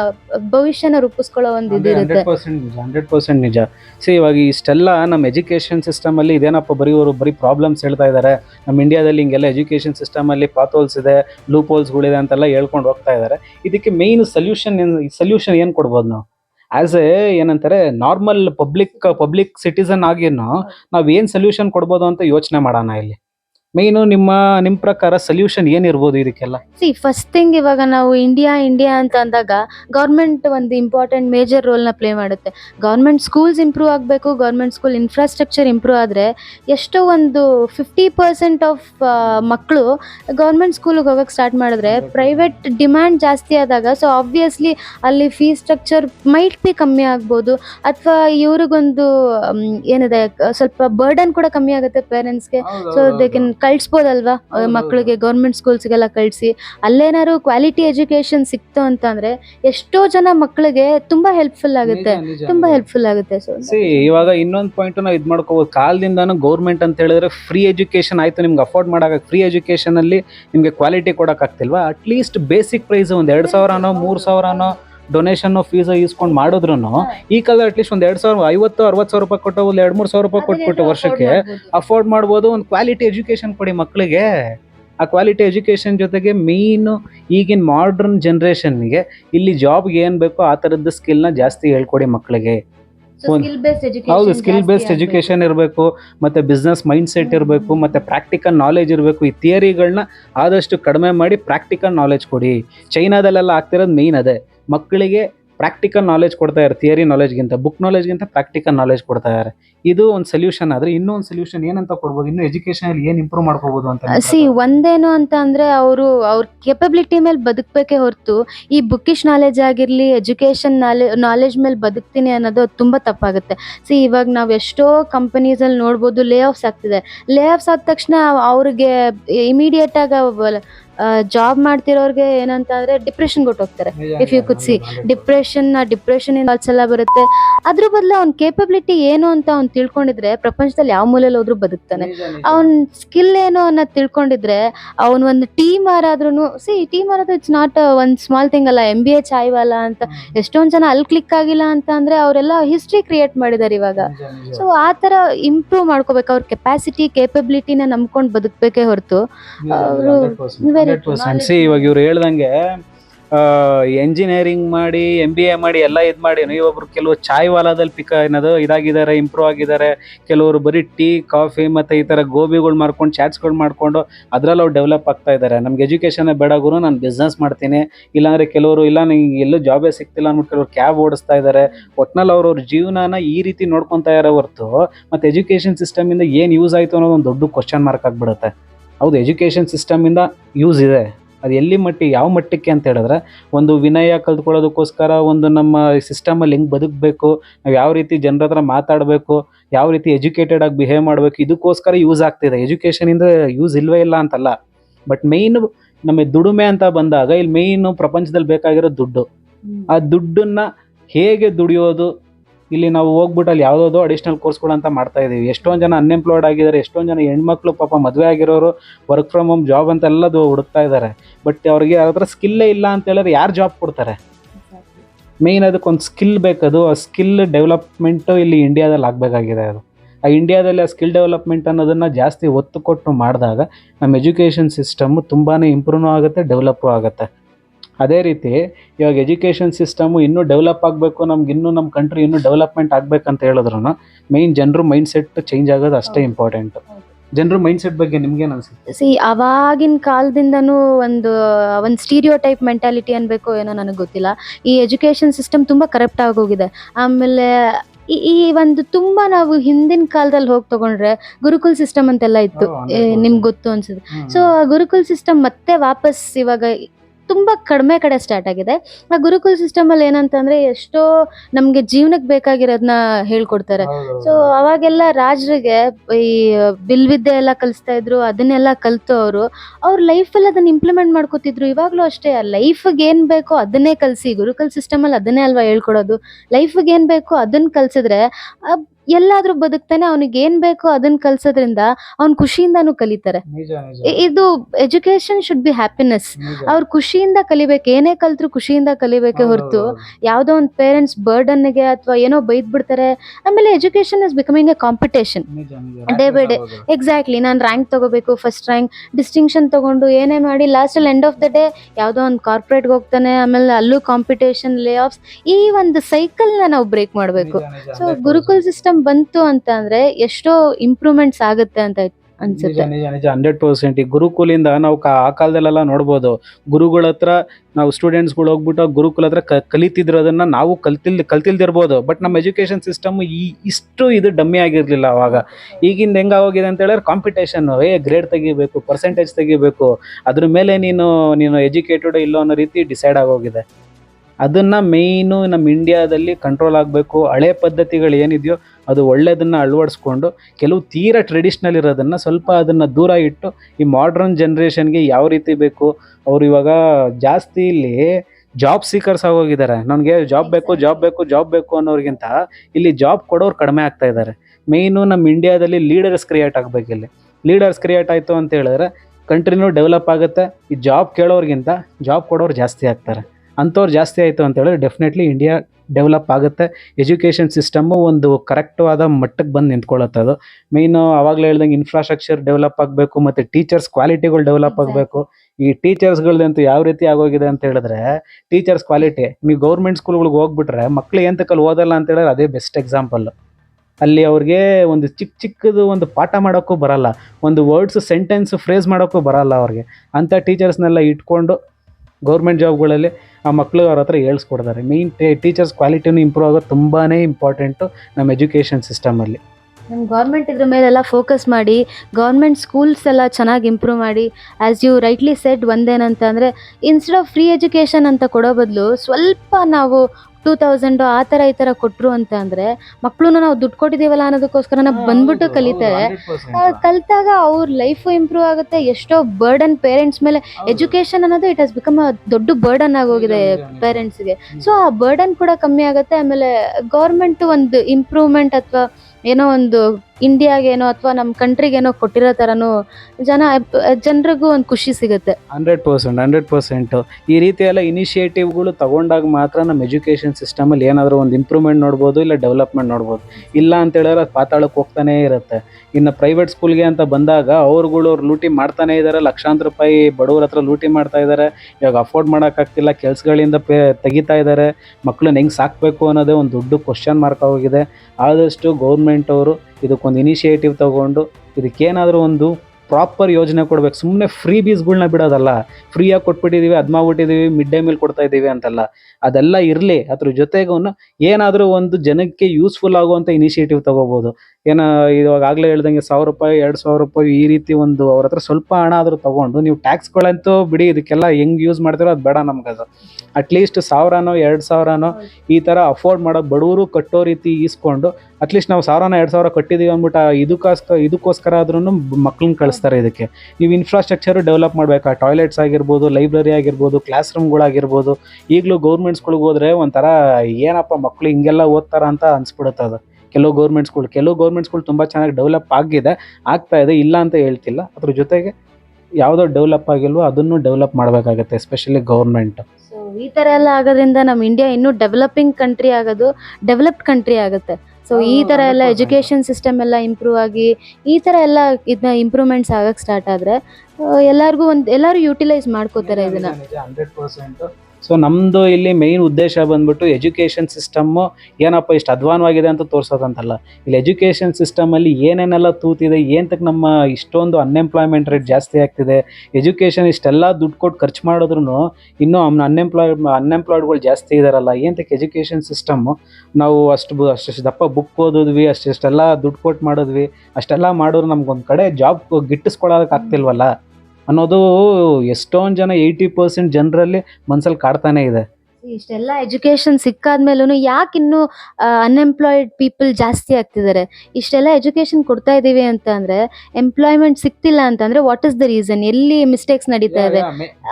ಭವಿಷ್ಯನ ರೂಪಿಸ್ಕೊಳ್ಳೋ ಒಂದು ಇದು ಇರುತ್ತೆ ಹಂಡ್ರೆಡ್ ಪರ್ಸೆಂಟ್ ನಿಜ ಹಂಡ್ರೆಡ್ ಪರ್ಸೆಂಟ್ ನಿಜ. ಸಿ ಇವಾಗ ಇಷ್ಟೆಲ್ಲ ನಮ್ಮ ಎಜುಕೇಷನ್ ಸಿಸ್ಟಮಲ್ಲಿ ಇದೇನಪ್ಪ ಬರೀ ಅವರು ಬರೀ ಪ್ರಾಬ್ಲಮ್ಸ್ ಹೇಳ್ತಾ ಇದ್ದಾರೆ ನಮ್ಮ ಇಂಡಿಯಾದಲ್ಲಿ ಹಿಂಗೆಲ್ಲ ಎಜುಕೇಷನ್ ಸಿಸ್ಟಮಲ್ಲಿ ಪಾತೋಲ್ಸ್ ಇದೆ ಲೂಪ್ ಹೋಲ್ಸ್ಗಳಿದೆ ಅಂತೆಲ್ಲ ಹೇಳ್ಕೊಂಡು ಹೋಗ್ತಾ ಇದ್ದಾರೆ ಇದಕ್ಕೆ ಮೇನ್ ಸೊಲ್ಯೂಷನ್ ಸೊಲ್ಯೂಷನ್ ಏನು ಕೊಡ್ಬೋದು ನಾವು? ಆಸ್ ಎ ಏನಂತಾರೆ ನಾರ್ಮಲ್ ಪಬ್ಲಿಕ್ ಪಬ್ಲಿಕ್ ಸಿಟಿಸನ್ ಆಗಿನೂ ನಾವು ಏನು ಸೊಲ್ಯೂಷನ್ ಕೊಡ್ಬೋದು ಅಂತ ಯೋಚನೆ ಮಾಡೋಣ ಇಲ್ಲಿ. ಮೇಯ್ನು ನಿಮ್ಮ ನಿಮ್ಮ ಪ್ರಕಾರ ಸೊಲ್ಯೂಷನ್ ಏನಿರ್ಬೋದು ಇದಕ್ಕೆಲ್ಲ? ಸಿ ಫಸ್ಟ್ ಥಿಂಗ್ ಇವಾಗ ನಾವು ಇಂಡಿಯಾ ಇಂಡಿಯಾ ಅಂತ ಅಂದಾಗ ಗೌರ್ಮೆಂಟ್ ಒಂದು ಇಂಪಾರ್ಟೆಂಟ್ ಮೇಜರ್ ರೋಲ್ನ ಪ್ಲೇ ಮಾಡುತ್ತೆ. ಗೌರ್ಮೆಂಟ್ ಸ್ಕೂಲ್ಸ್ ಇಂಪ್ರೂವ್ ಆಗಬೇಕು ಗೌರ್ಮೆಂಟ್ ಸ್ಕೂಲ್ ಇನ್ಫ್ರಾಸ್ಟ್ರಕ್ಚರ್ ಇಂಪ್ರೂವ್ ಆದರೆ ಎಷ್ಟೋ ಒಂದು ಫಿಫ್ಟಿ ಪರ್ಸೆಂಟ್ ಆಫ್ ಮಕ್ಕಳು ಗೌರ್ಮೆಂಟ್ ಸ್ಕೂಲಿಗೆ ಹೋಗೋಕೆ ಸ್ಟಾರ್ಟ್ ಮಾಡಿದ್ರೆ ಪ್ರೈವೇಟ್ ಡಿಮ್ಯಾಂಡ್ ಜಾಸ್ತಿ ಆದಾಗ ಸೊ ಆಬ್ವಿಯಸ್ಲಿ ಅಲ್ಲಿ ಫೀಸ್ ಸ್ಟ್ರಕ್ಚರ್ ಮೈಟ್ ಬಿ ಕಮ್ಮಿ ಆಗ್ಬೋದು. ಅಥವಾ ಇವ್ರಿಗೊಂದು ಏನಿದೆ ಸ್ವಲ್ಪ ಬರ್ಡನ್ ಕೂಡ ಕಮ್ಮಿ ಆಗುತ್ತೆ ಪೇರೆಂಟ್ಸ್ಗೆ ಸೊ ದೇ ಕೆನ್ ಕಳಿಸ್ಬೋದಲ್ವಾ? ಮಕ್ಕಳಿಗೆ ಗೌರ್ಮೆಂಟ್ ಸ್ಕೂಲ್ಸ್ಗೆಲ್ಲ ಕಳಿಸಿ. ಅಲ್ಲೇನಾದ್ರು ಕ್ವಾಲಿಟಿ ಎಜುಕೇಶನ್ ಸಿಕ್ತು ಅಂತಂದ್ರೆ ಎಷ್ಟೋ ಜನ ಮಕ್ಕಳಿಗೆ ತುಂಬಾ ಹೆಲ್ಪ್ಫುಲ್ ಆಗುತ್ತೆ. ತುಂಬಾ ಹೆಲ್ಪ್ಫುಲ್ ಆಗುತ್ತೆ ಸೊ ಸಿ ಇವಾಗ ಇನ್ನೊಂದು ಪಾಯಿಂಟ್ ನಾವು ಇದು ಮಾಡ್ಕೋಬಹುದು ಕಾಲದಿಂದಾನು ಗೌರ್ಮೆಂಟ್ ಅಂತ ಹೇಳಿದ್ರೆ ಫ್ರೀ ಎಜುಕೇಶನ್ ಆಯ್ತು ನಿಮ್ಗೆ ಅಫೋರ್ಡ್ ಮಾಡಾಗ ಫ್ರೀ ಎಜುಕೇಶನ್ ಅಲ್ಲಿ ನಿಮ್ಗೆ ಕ್ವಾಲಿಟಿ ಕೊಡಕ್ ಆಗ್ತಿಲ್ವಾ ಅಟ್ಲೀಸ್ಟ್ ಬೇಸಿಕ್ ಪ್ರೈಸ್ ಒಂದ್ ಎರಡ್ ಸಾವಿರನೋ ಮೂರ್ ಸಾವಿರನೋ ಡೊನೇಷನ್ ಫೀಸ್ ಇಸ್ಕೊಂಡು ಮಾಡಿದ್ರು ಈ ಕಾಲದಲ್ಲಿ ಅಟ್ಲೀಸ್ಟ್ ಒಂದ್ ಎರಡ್ ಸಾವಿರ ಐವತ್ತು ಅರವತ್ತು ಸಾವಿರ ರೂಪಾಯಿ ಕೊಟ್ಟು ಒಂದು ಎರಡ್ ಮೂರ್ ಸಾವಿರ ರೂಪಾಯಿ ಕೊಟ್ಬಿಟ್ಟು ವರ್ಷಕ್ಕೆ ಅಫೋರ್ಡ್ ಮಾಡ್ಬೋದು. ಒಂದು ಕ್ವಾಲಿಟಿ ಎಜುಕೇಶನ್ ಕೊಡಿ ಮಕ್ಕಳಿಗೆ ಆ ಕ್ವಾಲಿಟಿ ಎಜುಕೇಶನ್ ಜೊತೆಗೆ ಮೇನ್ ಈಗಿನ ಮಾಡ್ರನ್ ಜನ್ರೇಷನ್ಗೆ ಇಲ್ಲಿ ಜಾಬ್ಗೆ ಏನು ಬೇಕೋ ಆ ಥರದ್ದು ಸ್ಕಿಲ್ನ ಜಾಸ್ತಿ ಹೇಳ್ಕೊಡಿ ಮಕ್ಕಳಿಗೆ ಹೌದು ಸ್ಕಿಲ್ ಬೇಸ್ಡ್ ಎಜುಕೇಶನ್ ಇರಬೇಕು ಮತ್ತೆ ಬಿಸ್ನೆಸ್ ಮೈಂಡ್ ಸೆಟ್ ಇರಬೇಕು ಮತ್ತೆ ಪ್ರಾಕ್ಟಿಕಲ್ ನಾಲೆಜ್ ಇರಬೇಕು ಈ ಥಿಯರಿಗಳನ್ನ ಆದಷ್ಟು ಕಡಿಮೆ ಮಾಡಿ ಪ್ರಾಕ್ಟಿಕಲ್ ನಾಲೆಜ್ ಕೊಡಿ. ಚೈನಾದಲ್ಲೆಲ್ಲ ಆಗ್ತಿರೋದು ಮೇಯ್ನ್ ಅದೇ. ಮಕ್ಕಳಿಗೆ ಪ್ರಾಕ್ಟಿಕಲ್ ನಾಲೆಜ್ ಕೊಡ್ತಾ ಇದ್ದಾರೆ ಥಿಯರಿ ನಾಲೆಜ್ಗಿಂತ ಬುಕ್ ನಾಲೆಜ್ಗಿಂತ ಪ್ರಾಕ್ಟಿಕಲ್ ನಾಲೆಜ್ ಕೊಡ್ತಾ ಇದ್ದಾರೆ. ಇದು ಒಂದು ಸೊಲ್ಯೂಷನ್ ಆದರೆ ಇನ್ನೂ ಒಂದು ಸೊಲ್ಯೂಷನ್ ಏನಂತ ಕೊಡ್ಬೋದು? ಇನ್ನೂ ಎಜುಕೇಶನ್ ಅಲ್ಲಿ ಏನು ಇಂಪ್ರೂವ್ ಮಾಡ್ಕೋಬಹುದು ಅಂತ ಸಿ ಒಂದೇನು ಅಂತ ಅಂದರೆ ಅವರು ಅವ್ರ ಕೆಪಬಿಲಿಟಿ ಮೇಲೆ ಬದುಕಬೇಕೇ ಹೊರತು ಈ ಬುಕ್ಕಿಶ್ ನಾಲೆಜ್ ಆಗಿರ್ಲಿ ಎಜುಕೇಶನ್ ನಾಲೆಜ್ ಮೇಲೆ ಬದುಕ್ತೀನಿ ಅನ್ನೋದು ತುಂಬ ತುಂಬಾ ತಪ್ಪಾಗುತ್ತೆ. ಸಿ ಇವಾಗ ನಾವು ಎಷ್ಟೋ ಕಂಪನೀಸ್ ಅಲ್ಲಿ ನೋಡ್ಬೋದು ಲೇ ಆಫ್ಸ್ ಆಗ್ತಿದೆ. ಲೇ ಆಫ್ಸ್ ಆದ ತಕ್ಷಣ ಅವ್ರಿಗೆ ಇಮಿಡಿಯೇಟ್ ಆಗ ಜಾಬ್ ಮಾಡ್ತಿರೋರ್ಗೆ ಏನಂತ ಅಂದ್ರೆ ಡಿಪ್ರೆಷನ್ ಹೋಗ್ತಾರೆ if you could see depression depression ಎಲ್ಲ ಬರುತ್ತೆ. ಅದ್ರ ಬದಲು ಅವ್ನ ಕೇಪಬಿಲಿಟಿ ಏನು ಅಂತ ಅವ್ನ್ ತಿಳ್ಕೊಂಡಿದ್ರೆ ಪ್ರಪಂಚದಲ್ಲಿ ಯಾವ ಮೂಲೆಯಲ್ಲಿ ಹೋದ್ರು ಬದುಕ್ತಾನೆ. ಅವನ್ ಸ್ಕಿಲ್ ಏನು ಅನ್ನೋದ್ ತಿಳ್ಕೊಂಡಿದ್ರೆ ಅವ್ನ್ ಒಂದು ಟೀಮ್ ಆರಾದ್ರೂ ಸಿ ಟೀಮ್ ಆರೋದು ಇಟ್ಸ್ ನಾಟ್ ಒಂದ್ ಸ್ಮಾಲ್ ಥಿಂಗ್ ಅಲ್ಲ. ಎಂ ಬಿ ಎಚ್ ಚಾಯ್ವಾಲ ಅಂತ. ಎಷ್ಟೊಂದ್ ಜನ ಅಲ್ಲಿ ಕ್ಲಿಕ್ ಆಗಿಲ್ಲ ಅಂತ ಅಂದ್ರೆ ಅವರೆಲ್ಲ ಹಿಸ್ಟ್ರಿ ಕ್ರಿಯೇಟ್ ಮಾಡಿದಾರೆ ಇವಾಗ. ಸೊ ಆ ತರ ಇಂಪ್ರೂವ್ ಮಾಡ್ಕೋಬೇಕು. ಅವ್ರ ಕೆಪಾಸಿಟಿ ಕೇಪಬಿಲಿಟಿನ ನಂಬ್ಕೊಂಡು ಬದುಕ್ಬೇಕೇ ಹೊರತು. ಅವ್ರು very ಸಿ ಇವಾಗ ಇವ್ರು ಹೇಳ್ದಂಗೆ ಎಂಜಿನಿಯರಿಂಗ್ ಮಾಡಿ ಎಂ ಬಿ ಎ ಮಾಡಿ ಎಲ್ಲ ಇದು ಮಾಡಿ ನೀವೊಬ್ರು ಕೆಲವು ಚಾಯ್ ವಾಲಾದಲ್ಲಿ ಪಿಕ ಏನದು ಇದಾಗಿದ್ದಾರೆ ಇಂಪ್ರೂವ್ ಆಗಿದ್ದಾರೆ. ಕೆಲವರು ಬರೀ ಟೀ ಕಾಫಿ ಮತ್ತು ಈ ಥರ ಗೋಬಿಗಳು ಮಾಡ್ಕೊಂಡು ಚಾಟ್ಸ್ಗಳು ಮಾಡ್ಕೊಂಡು ಅದರಲ್ಲಿ ಅವ್ರು ಡೆವಲಪ್ ಆಗ್ತಾ ಇದ್ದಾರೆ ನಮ್ಗೆ ಎಜುಕೇಷನ್ ಬೇಡ ಗುರು ನಾನು ಬಿಸ್ನೆಸ್ ಮಾಡ್ತೀನಿ. ಇಲ್ಲಾಂದರೆ ಕೆಲವರು ಇಲ್ಲ ನನಗೆ ಎಲ್ಲೂ ಜಾಬೇ ಸಿಗ್ತಿಲ್ಲ ಅಂದ್ಬಿಟ್ಟು ಕೆಲವರು ಕ್ಯಾಬ್ ಓಡಿಸ್ತಾ ಇದ್ದಾರೆ ಒಟ್ನಲ್ಲಿ ಅವ್ರವ್ರ ಅವ್ರ ಜೀವನನ ಈ ರೀತಿ ನೋಡ್ಕೊತಾ ಇರೋ ಹೊರತು ಮತ್ತೆ ಎಜುಕೇಷನ್ ಸಿಸ್ಟಮಿಂದ ಏನು ಯೂಸ್ ಆಯಿತು ಅನ್ನೋದು ಒಂದು ದೊಡ್ಡ ಕ್ವಶನ್ ಮಾರ್ಕ್ ಆಗಿಬಿಡುತ್ತೆ. ಹೌದು ಎಜುಕೇಷನ್ ಸಿಸ್ಟಮಿಂದ ಯೂಸ್ ಇದೆ. ಅದು ಎಲ್ಲಿ ಮಟ್ಟಿ, ಯಾವ ಮಟ್ಟಕ್ಕೆ ಅಂತ ಹೇಳಿದ್ರೆ, ಒಂದು ವಿನಯ ಕಲ್ತ್ಕೊಳ್ಳೋದಕ್ಕೋಸ್ಕರ ಒಂದು ನಮ್ಮ ಸಿಸ್ಟಮಲ್ಲಿ ಹೆಂಗೆ ಬದುಕಬೇಕು, ನಾವು ಯಾವ ರೀತಿ ಜನರ ಹತ್ರ ಮಾತಾಡಬೇಕು, ಯಾವ ರೀತಿ ಎಜುಕೇಟೆಡ್ ಆಗಿ ಬಿಹೇವ್ ಮಾಡಬೇಕು, ಇದಕ್ಕೋಸ್ಕರ ಯೂಸ್ ಆಗ್ತಿದೆ ಎಜುಕೇಷನಿಂದ ಯೂಸ್ ಇಲ್ವೇ ಇಲ್ಲ ಅಂತಲ್ಲ. ಬಟ್ ಮೇಯ್ನು ನಮಗೆ ದುಡಿಮೆ ಅಂತ ಬಂದಾಗ, ಇಲ್ಲಿ ಮೇಯ್ನು ಪ್ರಪಂಚದಲ್ಲಿ ಬೇಕಾಗಿರೋ ದುಡ್ಡು. ಆ ದುಡ್ಡನ್ನು ಹೇಗೆ ದುಡಿಯೋದು ಇಲ್ಲಿ ನಾವು ಹೋಗ್ಬಿಟ್ಟು ಅಲ್ಲಿ ಯಾವುದೋ ಅಡಿಷನಲ್ ಕೋರ್ಸ್ಗಳು ಅಂತ ಮಾಡ್ತಾ ಇದೀವಿ. ಎಷ್ಟೊಂದು ಜನ ಅನ್ಎಂಪ್ಲಾಯ್ಡ್ ಆಗಿದ್ದಾರೆ ಎಷ್ಟೊಂದು ಜನ ಹೆಣ್ಮಕ್ಳು ಪಾಪ ಮದುವೆ ಆಗಿರೋರು ವರ್ಕ್ ಫ್ರಮ್ ಹೋಮ್ ಜಾಬ್ ಅಂತ ಎಲ್ಲದು ಹುಡುಕ್ತಾ ಇದ್ದಾರೆ. ಬಟ್ ಅವ್ರಿಗೆ ಅದರ ಹತ್ರ ಸ್ಕಿಲ್ಲೇ ಇಲ್ಲ ಅಂತ ಹೇಳಿದ್ರೆ ಯಾರು ಜಾಬ್ ಕೊಡ್ತಾರೆ? ಮೇಯ್ನ್ ಅದಕ್ಕೊಂದು ಸ್ಕಿಲ್ ಬೇಕದು ಆ ಸ್ಕಿಲ್ ಡೆವಲಪ್ಮೆಂಟು ಇಲ್ಲಿ ಇಂಡಿಯಾದಲ್ಲಿ ಆಗಬೇಕಾಗಿದೆ ಅದು. ಆ ಇಂಡಿಯಾದಲ್ಲಿ ಆ ಸ್ಕಿಲ್ ಡೆವಲಪ್ಮೆಂಟ್ ಅನ್ನೋದನ್ನು ಜಾಸ್ತಿ ಒತ್ತು ಕೊಟ್ಟು ಮಾಡಿದಾಗ ನಮ್ಮ ಎಜುಕೇಷನ್ ಸಿಸ್ಟಮ್ ತುಂಬಾ ಇಂಪ್ರೂವ್ ಆಗುತ್ತೆ ಡೆವಲಪ್ಪು ಆಗುತ್ತೆ. ಅದೇ ರೀತಿ ಇವಾಗ ಎಜುಕೇಷನ್ ಸಿಸ್ಟಮು ಇನ್ನೂ ಡೆವಲಪ್ ಆಗಬೇಕು ನಮ್ಗೆ ಇನ್ನೂ ನಮ್ಮ ಕಂಟ್ರಿ ಇನ್ನೂ ಡೆವಲಪ್ಮೆಂಟ್ ಆಗ್ಬೇಕಂತ ಹೇಳಿದ್ರು ಮೈನ್ ಜನರು ಮೈಂಡ್ ಸೆಟ್ ಚೇಂಜ್ ಆಗೋದು ಅಷ್ಟೇ ಇಂಪಾರ್ಟೆಂಟ್ ಜನರು ಮೈಂಡ್ ಸೆಟ್ ಬಗ್ಗೆ ನಿಮ್ಗೇನು ಅನ್ಸುತ್ತೆ? ಸಿ ಅವಾಗಿನ ಕಾಲದಿಂದನೂ ಒಂದು ಒಂದು ಸ್ಟೀರಿಯೋ ಟೈಪ್ ಮೆಂಟಾಲಿಟಿ ಅನ್ಬೇಕು ಏನೋ ನನಗೆ ಗೊತ್ತಿಲ್ಲ. ಈ ಎಜುಕೇಶನ್ ಸಿಸ್ಟಮ್ ತುಂಬಾ ಕರಪ್ಟ್ ಆಗೋಗಿದೆ ಆಮೇಲೆ ಈ ಈ ಒಂದು ತುಂಬಾ ನಾವು ಹಿಂದಿನ ಕಾಲದಲ್ಲಿ ಹೋಗಿ ತಗೊಂಡ್ರೆ ಗುರುಕುಲ್ ಸಿಸ್ಟಮ್ ಅಂತೆಲ್ಲ ಇತ್ತು. ಹೌದು, ಏ, 100%. ನಿಮ್ಗೆ ಗೊತ್ತು ಅನ್ಸುತ್ತೆ. ಸೊ ಗುರುಕುಲ್ ಸಿಸ್ಟಮ್ ಮತ್ತೆ ವಾಪಸ್ ಇವಾಗ ತುಂಬ ಕಡಿಮೆ ಕಡೆ ಸ್ಟಾರ್ಟ್ ಆಗಿದೆ. ಆ ಗುರುಕುಲ್ ಸಿಸ್ಟಮಲ್ಲಿ ಏನಂತಂದ್ರೆ ಎಷ್ಟೋ ನಮಗೆ ಜೀವನಕ್ಕೆ ಬೇಕಾಗಿರೋದನ್ನ ಹೇಳ್ಕೊಡ್ತಾರೆ. ಸೊ ಅವಾಗೆಲ್ಲ ರಾಜರಿಗೆ ಈ ಬಿಲ್ವಿದ್ಯೆ ಎಲ್ಲ ಕಲಿಸ್ತಾ ಇದ್ರು ಅದನ್ನೆಲ್ಲ ಕಲ್ತು ಅವರು. ಅವ್ರ ಲೈಫಲ್ಲಿ ಅದನ್ನ ಇಂಪ್ಲಿಮೆಂಟ್ ಮಾಡ್ಕೋತಿದ್ರು. ಇವಾಗ್ಲೂ ಅಷ್ಟೇ ಲೈಫ್ಗೆ ಏನು ಬೇಕೋ ಅದನ್ನೇ ಕಲಿಸಿ ಗುರುಕುಲ್ ಸಿಸ್ಟಮಲ್ಲಿ ಅದನ್ನೇ ಅಲ್ವಾ ಹೇಳ್ಕೊಡೋದು. ಲೈಫ್ಗೆ ಏನು ಬೇಕೋ ಅದನ್ನ ಕಲಿಸಿದ್ರೆ ಎಲ್ಲಾದ್ರೂ ಬದುಕ್ತಾನೆ ಅವನಿಗೆ ಏನ್ ಬೇಕೋ ಅದನ್ನ ಕಲ್ಸೋದ್ರಿಂದ ಅವ್ನ್ ಖುಷಿಯಿಂದಾನು ಕಲಿತಾರೆ. ನಿಜ ನಿಜ. ಇ- ಇದು ಎಜುಕೇಶನ್ ಶುಡ್ ಬಿ ಹ್ಯಾಪಿನೆಸ್. ಅವ್ರ ಅವ್ರು ಖುಷಿಯಿಂದ ಕಲಿಬೇಕು ಏನೇ ಕಲ್ತ್ರು ಖುಷಿಯಿಂದ ಕಲಿಬೇಕೆ ಹೊರತು ಯಾವ್ದೋ ಯಾವುದೋ ಒಂದು ಪೇರೆಂಟ್ಸ್ ಬರ್ಡನ್ಗೆ ಅಥವಾ ಏನೋ ಬೈದ್ ಬಿಡ್ತಾರೆ ಆಮೇಲೆ education is becoming a competition. Day by day by day. Exactly ನಾನು ರ್ಯಾಂಕ್ ತಗೋಬೇಕು ಫಸ್ಟ್ ರ್ಯಾಂಕ್ ಡಿಸ್ಟಿಂಕ್ಷನ್ ತಗೊಂಡು ಏನೇ ಮಾಡಿ ಲಾಸ್ಟಲ್ಲಿ ಎಂಡ್ ಆಫ್ ದ ಡೇ ಯಾವುದೋ ಒಂದು ಕಾರ್ಪೊರೇಟ್ಗೆ ಹೋಗ್ತಾನೆ ಆಮೇಲೆ ಅಲ್ಲೂ ಕಾಂಪಿಟೇಷನ್ ಲೇ ಆಫ್ಸ್ ಈ ಒಂದು ಸೈಕಲ್ನ ನಾವು ಬ್ರೇಕ್ ಮಾಡಬೇಕು. ನಿಜ, ನಿಜ, ಸೊ 100%. ಗುರುಕುಲ್ ಸಿಸ್ಟಮ್ ಬಂತು ಅಂತ ಅಂದ್ರೆ ಎಷ್ಟೋ ಇಂಪ್ರೂವ್ಮೆಂಟ್ಸ್ ಆಗುತ್ತೆ ಅಂತ ನಿಜ ಹಂಡ್ರೆಡ್ ಪರ್ಸೆಂಟ್. ಈ ಗುರುಕುಲಿಂದ ನಾವು ಆ ಕಾಲದಲ್ಲೆಲ್ಲ ನೋಡ್ಬೋದು. ಗುರುಗಳ ಹತ್ರ ನಾವು ಸ್ಟೂಡೆಂಟ್ಸ್ಗಳು ಹೋಗ್ಬಿಟ್ಟು ಗುರುಕುಲ ಹತ್ರ ಕಲಿತಿದ್ರು ಅದನ್ನ ನಾವು ಕಲ್ತಿಲ್, ಕಲ್ತಿಲ್ದಿರ್ಬೋದು. ಬಟ್ ನಮ್ಮ ಎಜುಕೇಶನ್ ಸಿಸ್ಟಮ್ ಈ ಇಷ್ಟು ಇದು ಡಮ್ಮಿ ಆಗಿರ್ಲಿಲ್ಲ ಅವಾಗ. ಈಗಿಂದ ಹೆಂಗ ಹೋಗಿದೆ ಅಂತ ಹೇಳಿದ್ರೆ ಕಾಂಪಿಟೇಷನ್ ಏ ಗ್ರೇಡ್ ತೆಗಿಬೇಕು ಪರ್ಸೆಂಟೇಜ್ ತೆಗಿಬೇಕು. ಅದ್ರ ಮೇಲೆ ನೀನು ನೀನು ಎಜುಕೇಟೆಡ್ ಇಲ್ಲೋ ಅನ್ನೋ ರೀತಿ ಡಿಸೈಡ್ ಆಗೋಗಿದೆ. ಅದನ್ನ ಮೇಯ್ನು ನಮ್ಮ ಇಂಡಿಯಾದಲ್ಲಿ ಕಂಟ್ರೋಲ್ ಆಗಬೇಕು, ಹಳೆ ಪದ್ಧತಿಗಳು ಏನಿದೆಯೋ ಅದು ಒಳ್ಳೆಯದನ್ನು ಅಳವಡಿಸ್ಕೊಂಡು ಕೆಲವು ತೀರ ಟ್ರೆಡಿಷ್ನಲ್ ಇರೋದನ್ನು ಸ್ವಲ್ಪ ಅದನ್ನು ದೂರ ಇಟ್ಟು ಈ ಮಾಡ್ರನ್ ಜನ್ರೇಷನ್ಗೆ ಯಾವ ರೀತಿ ಬೇಕು, ಅವ್ರು ಇವಾಗ ಜಾಸ್ತಿ ಇಲ್ಲಿ ಜಾಬ್ ಸೀಕರ್ಸ್ ಆಗೋಗಿದ್ದಾರೆ. ನನಗೆ ಜಾಬ್ ಬೇಕು ಜಾಬ್ ಬೇಕು ಜಾಬ್ ಬೇಕು ಅನ್ನೋರಿಗಿಂತ ಇಲ್ಲಿ ಜಾಬ್ ಕೊಡೋರು ಕಡಿಮೆ ಆಗ್ತಾ ಇದ್ದಾರೆ. ಮೇಯ್ನು ನಮ್ಮ ಇಂಡಿಯಾದಲ್ಲಿ ಲೀಡರ್ಸ್ ಕ್ರಿಯೇಟ್ ಆಗಬೇಕು ಇಲ್ಲಿ. ಲೀಡರ್ಸ್ ಕ್ರಿಯೇಟ್ ಆಯಿತು ಅಂತ ಹೇಳಿದ್ರೆ ಕಂಟ್ರಿನೂ ಡೆವಲಪ್ ಆಗುತ್ತೆ. ಈ ಜಾಬ್ ಕೇಳೋರಿಗಿಂತ ಜಾಬ್ ಕೊಡೋರು ಜಾಸ್ತಿ ಆಗ್ತಾರೆ. ಅಂಥವ್ರು ಜಾಸ್ತಿ ಆಯಿತು ಅಂತ ಹೇಳಿದ್ರೆ ಡೆಫಿನೆಟ್ಲಿ ಇಂಡಿಯಾ ಡೆವಲಪ್ ಆಗುತ್ತೆ. ಎಜುಕೇಷನ್ ಸಿಸ್ಟಮು ಒಂದು ಕರೆಕ್ಟವಾದ ಮಟ್ಟಕ್ಕೆ ಬಂದು ನಿಂತ್ಕೊಳ್ಳುತ್ತೆ ಅದು. ಮೇಯ್ನು ಆವಾಗಲೇ ಹೇಳ್ದಂಗೆ ಇನ್ಫ್ರಾಸ್ಟ್ರಕ್ಚರ್ ಡೆವಲಪ್ ಆಗಬೇಕು ಮತ್ತು ಟೀಚರ್ಸ್ ಕ್ವಾಲಿಟಿಗಳು ಡೆವಲಪ್ ಆಗಬೇಕು. ಈ ಟೀಚರ್ಸ್ಗಳದಂತೂ ಯಾವ ರೀತಿ ಆಗೋಗಿದೆ ಅಂತ ಹೇಳಿದ್ರೆ ಟೀಚರ್ಸ್ ಕ್ವಾಲಿಟಿ ನೀವು ಗೌರ್ಮೆಂಟ್ ಸ್ಕೂಲ್ಗಳಿಗೆ ಹೋಗ್ಬಿಟ್ರೆ ಮಕ್ಳು ಏಂತಕ್ಕಲ್ಲಿ ಓದಲ್ಲ ಅಂತ ಹೇಳಿದ್ರೆ ಅದೇ ಬೆಸ್ಟ್ ಎಕ್ಸಾಂಪಲ್ ಅಲ್ಲಿ ಅವ್ರಿಗೆ ಒಂದು ಚಿಕ್ಕ ಚಿಕ್ಕದು ಒಂದು ಪಾಠ ಮಾಡೋಕ್ಕೂ ಬರಲ್ಲ ಒಂದು ವರ್ಡ್ಸ್ ಸೆಂಟೆನ್ಸ್ ಫ್ರೇಸ್ ಮಾಡೋಕ್ಕೂ ಬರಲ್ಲ ಅವ್ರಿಗೆ. ಅಂಥ ಟೀಚರ್ಸ್ನೆಲ್ಲ ಇಟ್ಕೊಂಡು ಗೌರ್ಮೆಂಟ್ ಜಾಬ್ಗಳಲ್ಲಿ ಆ ಮಕ್ಕಳು ಅವ್ರ ಹತ್ರ ಹೇಳ್ಸ್ಕೊಡ್ತಾರೆ. ಮೇಯ್ನ್ ಟೀಚರ್ಸ್ ಕ್ವಾಲಿಟಿನೂ ಇಂಪ್ರೂವ್ ಆಗೋದು ತುಂಬಾ ಇಂಪಾರ್ಟೆಂಟು ನಮ್ಮ ಎಜುಕೇಷನ್ ಸಿಸ್ಟಮಲ್ಲಿ ನಮ್ಮ ಗೌರ್ಮೆಂಟ್ ಇದ್ರ ಮೇಲೆಲ್ಲ ಫೋಕಸ್ ಮಾಡಿ ಗೌರ್ಮೆಂಟ್ ಸ್ಕೂಲ್ಸ್ ಎಲ್ಲ ಚೆನ್ನಾಗಿ ಇಂಪ್ರೂವ್ ಮಾಡಿ ಆ್ಯಸ್ ಯು ರೈಟ್ಲಿ ಸೆಟ್ ಒಂದೇನಂತ ಅಂದರೆ ಇನ್ಸ್ಟೆಡ್ ಆಫ್ ಫ್ರೀ ಎಜುಕೇಷನ್ ಅಂತ ಕೊಡೋ ಬದಲು ಸ್ವಲ್ಪ ನಾವು ಟೂ ತೌಸಂಡ್ ಆ ತರ ಈ ತರ ಕೊಟ್ಟರು ಅಂತ ಅಂದ್ರೆ ಮಕ್ಕಳನ್ನ ನಾವು ದುಡ್ಡು ಕೊಟ್ಟಿದ್ದೀವಲ್ಲ ಅನ್ನೋದಕ್ಕೋಸ್ಕರ ನಾವು ಬಂದ್ಬಿಟ್ಟು ಕಲಿತಾರೆ ಕಲಿತಾಗ ಕಲ್ತಾಗ ಅವ್ರ ಲೈಫ್ ಇಂಪ್ರೂವ್ ಆಗುತ್ತೆ ಎಷ್ಟೋ ಬರ್ಡನ್ ಪೇರೆಂಟ್ಸ್ ಮೇಲೆ ಎಜುಕೇಶನ್ ಅನ್ನೋದು ಇಟ್ ಹಸ್ ಬಿಕಮ್ ದೊಡ್ಡ ಬರ್ಡನ್ ಆಗೋಗಿದೆ ಪೇರೆಂಟ್ಸ್ಗೆ ಸೊ ಆ ಬರ್ಡನ್ ಕೂಡ ಕಮ್ಮಿ ಆಗುತ್ತೆ ಆಮೇಲೆ ಗೌರ್ಮೆಂಟ್ ಒಂದು ಇಂಪ್ರೂವ್ಮೆಂಟ್ ಅಥವಾ ಏನೋ ಒಂದು ಇಂಡಿಯಾಗೆ ಏನೋ ಅಥವಾ ನಮ್ಮ ಕಂಟ್ರಿಗೇನೋ ಕೊಟ್ಟಿರೋ ಥರನೂ ಜನ, ಜನರಿಗೂ ಒಂದು ಖುಷಿ ಸಿಗುತ್ತೆ. Hundred percent, hundred percent. ಈ ರೀತಿ ಎಲ್ಲ ಇನಿಷಿಯೇಟಿವ್ಗಳು ತಗೊಂಡಾಗ ಮಾತ್ರ ನಮ್ಮ ಎಜುಕೇಷನ್ ಸಿಸ್ಟಮಲ್ಲಿ ಏನಾದರೂ ಒಂದು ಇಂಪ್ರೂವ್ಮೆಂಟ್ ನೋಡ್ಬೋದು ಇಲ್ಲ ಡೆವಲಪ್ಮೆಂಟ್ ನೋಡ್ಬೋದು. ಇಲ್ಲ ಅಂತ ಹೇಳಿದ್ರೆ ಅದು ಪಾತಾಳಕ್ಕೆ ಹೋಗ್ತಾನೇ ಇರುತ್ತೆ. ಇನ್ನು ಪ್ರೈವೇಟ್ ಸ್ಕೂಲ್ಗೆ ಅಂತ ಬಂದಾಗ ಅವ್ರುಗಳು ಅವ್ರು ಲೂಟಿ ಮಾಡ್ತಾನೆ ಇದ್ದಾರೆ ಲಕ್ಷಾಂತರ ರೂಪಾಯಿ ಬಡವ್ರ ಹತ್ರ ಲೂಟಿ ಮಾಡ್ತಾ ಇದ್ದಾರೆ ಇವಾಗ ಅಫೋರ್ಡ್ ಮಾಡೋಕ್ಕಾಗ್ತಿಲ್ಲ, ಕೆಲ್ಸಗಳಿಂದ ಪೇ, ತೆಗಿತಾ ಇದ್ದಾರೆ ಮಕ್ಕಳನ್ನ ಹೆಂಗೆ ಸಾಕಬೇಕು ಅನ್ನೋದೇ ಒಂದು ದೊಡ್ಡ ಕ್ವಶನ್ ಮಾರ್ಕ್ ಆಗೋಗಿದೆ. ಆದಷ್ಟು ಗೌರ್ಮೆಂಟ್ ಅವರು ಇದಕ್ಕೊಂದು ಇನಿಷಿಯೇಟಿವ್ ತಗೊಂಡು ಇದಕ್ಕೇನಾದರೂ ಒಂದು ಪ್ರಾಪರ್ ಯೋಜನೆ ಕೊಡಬೇಕು. ಸುಮ್ಮನೆ ಫ್ರೀ ಬೀಸ್ಗಳನ್ನ ಬಿಡೋದಲ್ಲ. ಫ್ರೀಯಾಗಿ ಕೊಟ್ಬಿಟ್ಟಿದ್ದೀವಿ ಅದು ಮಾಡ್ಬಿಟ್ಟಿದ್ದೀವಿ ಮಿಡ್ ಡೇ ಮೀಲ್ ಕೊಡ್ತಾ ಇದ್ದೀವಿ ಅಂತಲ್ಲ. ಅದೆಲ್ಲ ಇರಲಿ. ಅದ್ರ ಜೊತೆಗೂ ಏನಾದರೂ ಒಂದು ಜನಕ್ಕೆ ಯೂಸ್ಫುಲ್ ಆಗುವಂಥ ಇನಿಷಿಯೇಟಿವ್ ತಗೋಬೋದು. ಏನೋ ಇವಾಗ ಆಗಲೇ ಹೇಳ್ದಂಗೆ ಸಾವಿರ ರೂಪಾಯಿ, ಎರಡು ಸಾವಿರ ರೂಪಾಯಿ ಈ ರೀತಿ ಒಂದು ಅವ್ರ ಹತ್ರ ಸ್ವಲ್ಪ ಹಣ ಆದರೂ ತಗೊಂಡು ನೀವು ಟ್ಯಾಕ್ಸ್ಗಳಂತೂ ಬಿಡಿ, ಇದಕ್ಕೆಲ್ಲ ಹೆಂಗ್ ಯೂಸ್ ಮಾಡ್ತೀರೋ ಅದು ಬೇಡ ನಮ್ಗದು. ಅಟ್ಲೀಸ್ಟ್ ಸಾವಿರನೋ, ಎರಡು ಸಾವಿರನೋ ಈ ಥರ ಅಫೋರ್ಡ್ ಮಾಡೋ ಬಡವರು ಕಟ್ಟೋ ರೀತಿ ಈಸ್ಕೊಂಡು ಅಟ್ಲೀಸ್ಟ್ ನಾವು ಸಾವಿರನ, ಎರಡು ಸಾವಿರ ಕಟ್ಟಿದ್ದೀವಿ ಅಂದ್ಬಿಟ್ಟು ಇದಕ್ಕೋಸ್ಕ ಇದಕ್ಕೋಸ್ಕರ ಆದ್ರೂ ಮಕ್ಳನ್ನ ಕಳಿಸ್ತಾರೆ ಇದಕ್ಕೆ. ನೀವು ಇನ್ಫ್ರಾಸ್ಟ್ರಕ್ಚರ್ ಡೆವಲಪ್ ಮಾಡಬೇಕಾ ಟಾಯ್ಲೆಟ್ಸ್ ಆಗಿರ್ಬೋದು ಲೈಬ್ರರಿ ಆಗಿರ್ಬೋದು ಕ್ಲಾಸ್ ರೂಮ್ಗಳಾಗಿರ್ಬೋದು ಈಗಲೂ ಗೌರ್ಮೆಂಟ್ ಸ್ಕೂಲ್ಗೆ ಹೋದ್ರೆ ಒಂಥರ ಏನಪ್ಪ ಮಕ್ಕಳು ಹಿಂಗೆಲ್ಲ ಓದ್ತಾರ ಅಂತ ಅನ್ಸ್ಬಿಡುತ್ತೆ ಅದು. ಕೆಲವು ಗೌರ್ಮೆಂಟ್ ಸ್ಕೂಲ್ ಕೆಲವು ಗೌರ್ಮೆಂಟ್ ಸ್ಕೂಲ್ ತುಂಬ ಚೆನ್ನಾಗಿ ಡೆವಲಪ್ ಆಗಿದೆ ಆಗ್ತಾ ಇದೆ ಇಲ್ಲ ಅಂತ ಹೇಳ್ತಿಲ್ಲ. ಅದ್ರ ಜೊತೆಗೆ ಯಾವುದೋ ಡೆವಲಪ್ ಆಗಿಲ್ವೋ ಅದನ್ನು ಡೆವಲಪ್ ಮಾಡಬೇಕಾಗುತ್ತೆ ಎಸ್ಪೆಷಲಿ ಗೌರ್ಮೆಂಟ್ ಸೊ ಈ ಥರ ಎಲ್ಲ ಆಗೋದ್ರಿಂದ ನಮ್ಮ ಇಂಡಿಯಾ ಇನ್ನೂ ಡೆವಲಪಿಂಗ್ ಕಂಟ್ರಿ ಆಗೋದು ಡೆವಲಪ್ಡ್ ಕಂಟ್ರಿ ಆಗುತ್ತೆ. ಸೊ ಈ ಥರ ಎಲ್ಲ 100%. ಎಜುಕೇಷನ್ ಸಿಸ್ಟಮ್ ಎಲ್ಲ ಇಂಪ್ರೂವ್ ಆಗಿ ಈ ಥರ ಎಲ್ಲ ಇದನ್ನ ಇಂಪ್ರೂವ್ಮೆಂಟ್ಸ್ ಆಗಕ್ಕೆ ಸ್ಟಾರ್ಟ್ ಆದರೆ ಎಲ್ಲರಿಗೂ ಒಂದು ಎಲ್ಲರೂ ಯುಟಿಲೈಸ್ ಮಾಡ್ಕೋತಾರೆ ಇದನ್ನ. ಹಂಡ್ರೆಡ್ ಪರ್ಸೆಂಟ್ ಸೊ ನಮ್ಮದು ಇಲ್ಲಿ ಮೇಯ್ನ್ ಉದ್ದೇಶ ಬಂದ್ಬಿಟ್ಟು ಎಜುಕೇಷನ್ ಸಿಸ್ಟಮ್ಮು ಏನಪ್ಪ ಇಷ್ಟು ಅಧ್ವಾನವಾಗಿದೆ ಅಂತ ತೋರ್ಸೋದಂತಲ್ಲ. ಇಲ್ಲಿ ಎಜುಕೇಷನ್ ಸಿಸ್ಟಮಲ್ಲಿ ಏನೇನೆಲ್ಲ ತೂತಿದೆ ಏಂತಕ್ಕೆ ನಮ್ಮ ಇಷ್ಟೊಂದು ಅನ್ಎಂಪ್ಲಾಯ್ಮೆಂಟ್ ರೇಟ್ ಜಾಸ್ತಿ ಆಗ್ತಿದೆ ಎಜುಕೇಷನ್ ಇಷ್ಟೆಲ್ಲ ದುಡ್ಡು ಕೊಟ್ಟು ಖರ್ಚು ಮಾಡಿದ್ರು ಇನ್ನೂ ಅನ್ಎಂಪ್ಲಾಯ್ ಅನ್ಎಂಪ್ಲಾಯ್ಡ್ಗಳು ಜಾಸ್ತಿ ಇದಾರಲ್ಲ ಏಂತಕ್ಕೆ ಎಜುಕೇಷನ್ ಸಿಸ್ಟಮ್ಮು ನಾವು ಅಷ್ಟು ಅಷ್ಟು ದಪ್ಪ ಬುಕ್ ಓದಿದ್ವಿ ಅಷ್ಟಿಷ್ಟೆಲ್ಲ ದುಡ್ಡು ಕೊಟ್ಟು ಮಾಡಿದ್ವಿ ಅಷ್ಟೆಲ್ಲ ಮಾಡೋರು ನಮ್ಗೊಂದು ಕಡೆ ಜಾಬ್ ಗಿಟ್ಟಿಸ್ಕೊಳ್ಳೋದಕ್ಕೆ ಆಗ್ತಿಲ್ವಲ್ಲ. ಅನ್ನೋದು ಎಷ್ಟೊಂದು ಜನ ಏಯ್ಟಿ ಪರ್ಸೆಂಟ್ ಜನರಲ್ಲಿ ಮನಸ್ಸಲ್ಲಿ ಕಾಡ್ತಾನೆ ಇದೆ. ಇಷ್ಟೆಲ್ಲ ಎಜುಕೇಶನ್ ಸಿಕ್ಕಾದ್ಮೇಲೂ ಯಾಕೆ ಇನ್ನು ಅನ್ಎಂಪ್ಲಾಯ್ಡ್ ಪೀಪಲ್ ಜಾಸ್ತಿ ಆಗ್ತಿದ್ದಾರೆ? ಇಷ್ಟೆಲ್ಲ ಎಜುಕೇಶನ್ ಕೊಡ್ತಾ ಇದೀವಿ ಅಂತ ಅಂದ್ರೆ ಎಂಪ್ಲಾಯ್ಮೆಂಟ್ ಸಿಗ್ತಿಲ್ಲ ಅಂತಂದ್ರೆ ವಾಟ್ ಇಸ್ ದ ರೀಸನ್ ಎಲ್ಲಿ ಮಿಸ್ಟೇಕ್ಸ್ ನಡೀತಾ ಇದೆ?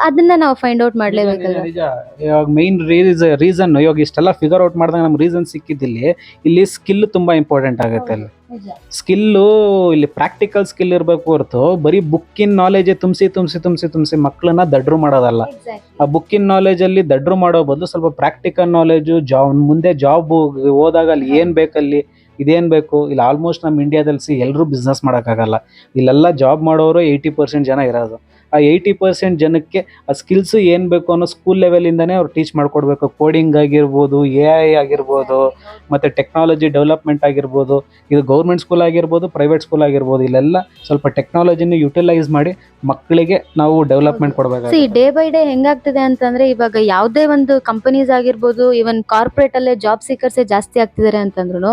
ಅದನ್ನ ನಾವು ಫೈಂಡ್ ಔಟ್ ಮಾಡ್ಲೇಬೇಕಲ್ಲ. ನಿಜ ಇವಾಗ ಮೈನ್ ರೀಸನ್ ಇವಾಗ ಇಷ್ಟೆಲ್ಲ ಫಿಗರ್ ಔಟ್ ಮಾಡಿದಾಗ ನಮ್ಗೆ ರೀಸನ್ ಸಿಕ್ಕಿದ್ದಿಲ್ಲಿ ಇಲ್ಲಿ ಸ್ಕಿಲ್ ತುಂಬಾ ಇಂಪಾರ್ಟೆಂಟ್ ಆಗುತ್ತೆ ಅಲ್ಲಿ. ಸ್ಕಿಲ್ಲು ಇಲ್ಲಿ ಪ್ರಾಕ್ಟಿಕಲ್ ಸ್ಕಿಲ್ ಇರಬೇಕು ಹೊರತು ಬರೀ ಬುಕ್ಕಿನ ನಾಲೆಜ್ ತುಂಬಿಸಿ ತುಂಬಿಸಿ ತುಂಬಿಸಿ ತುಂಬಿಸಿ ಮಕ್ಕಳನ್ನ ದಡ್ರು ಮಾಡೋದಲ್ಲ. ಆ ಬುಕ್ಕಿನ ನಾಲೆಜ್ ಅಲ್ಲಿ ದಡ್ರು ಮಾಡೋ ಬದಲು ಸ್ವಲ್ಪ ಪ್ರಾಕ್ಟಿಕಲ್ ನಾಲೆಜು ಜಾಬ್ ಮುಂದೆ ಜಾಬ್ ಹೋದಾಗ ಅಲ್ಲಿ ಏನ್ ಬೇಕಲ್ಲಿ ಇದೇನು ಬೇಕು? ಇಲ್ಲಿ ಆಲ್ಮೋಸ್ಟ್ ನಮ್ಮ ಇಂಡಿಯಾದಲ್ಲಿ ಸಿ ಎಲ್ಲರೂ ಬಿಸ್ನೆಸ್ ಮಾಡೋಕ್ಕಾಗಲ್ಲ. ಇಲ್ಲೆಲ್ಲ ಜಾಬ್ ಮಾಡೋರು ಏಯ್ಟಿ ಪರ್ಸೆಂಟ್ ಜನ ಇರೋದು. ಆ ಏಯ್ಟಿ ಪರ್ಸೆಂಟ್ ಜನಕ್ಕೆ ಆ ಸ್ಕಿಲ್ಸ್ ಏನು ಬೇಕು ಅನ್ನೋ ಸ್ಕೂಲ್ ಲೆವೆಲಿಂದನೇ ಅವ್ರು ಟೀಚ್ ಮಾಡ್ಕೊಡ್ಬೇಕು. ಕೋಡಿಂಗ್ ಆಗಿರ್ಬೋದು ಎ ಐ ಆಗಿರ್ಬೋದು ಮತ್ತು ಟೆಕ್ನಾಲಜಿ ಡೆವಲಪ್ಮೆಂಟ್ ಆಗಿರ್ಬೋದು ಇದು ಗೌರ್ಮೆಂಟ್ ಸ್ಕೂಲ್ ಆಗಿರ್ಬೋದು ಪ್ರೈವೇಟ್ ಸ್ಕೂಲ್ ಆಗಿರ್ಬೋದು ಇಲ್ಲೆಲ್ಲ ಸ್ವಲ್ಪ ಟೆಕ್ನಾಲಜಿನ ಯುಟಿಲೈಸ್ ಮಾಡಿ ಮಕ್ಕಳಿಗೆ ನಾವು ಡೆವಲಪ್ಮೆಂಟ್ ಸಿ ಕೊಡಬೇಕಾಗುತ್ತೆ. ಡೇ ಬೈ ಡೇ ಹೆಂಗಾಗ್ತಿದೆ ಅಂತಂದ್ರೆ ಇವಾಗ ಯಾವುದೇ ಒಂದು ಕಂಪನೀಸ್ ಆಗಿರ್ಬೋದು ಈವನ್ ಕಾರ್ಪೊರೇಟ್ ಅಲ್ಲೇ ಜಾಬ್ ಸೀಕರ್ಸೇ ಜಾಸ್ತಿ ಆಗ್ತಿದ್ದಾರೆ ಅಂತಂದ್ರು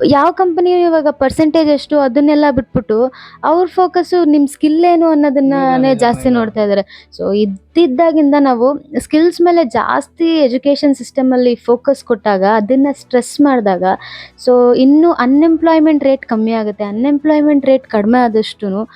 ಯಾವ ಕಂಪನಿ ಇವಾಗ ಪರ್ಸೆಂಟೇಜ್ ಎಷ್ಟು ಅದನ್ನೆಲ್ಲ ಬಿಟ್ಬಿಟ್ಟು ಅವ್ರ ಫೋಕಸ್ಸು ನಿಮ್ಮ ಸ್ಕಿಲ್ ಏನು ಅನ್ನೋದನ್ನೇ ಜಾಸ್ತಿ ನೋಡ್ತಾ ಇದ್ದಾರೆ ಸೊ ಇದ್ದಿದ್ದಾಗಿಂದ ನಾವು ಸ್ಕಿಲ್ಸ್ ಮೇಲೆ ಜಾಸ್ತಿ ಎಜುಕೇಶನ್ ಸಿಸ್ಟಮಲ್ಲಿ ಫೋಕಸ್ ಕೊಟ್ಟಾಗ ಅದನ್ನ ಸ್ಟ್ರೆಸ್ ಮಾಡಿದಾಗ ಸೊ ಇನ್ನು ಅನ್ಎಂಪ್ಲಾಯ್ಮೆಂಟ್ ರೇಟ್ ಕಮ್ಮಿ ಆಗುತ್ತೆ. ಅನ್ಎಂಪ್ಲಾಯ್ಮೆಂಟ್ ರೇಟ್ ಕಡಿಮೆ ಆದಷ್ಟು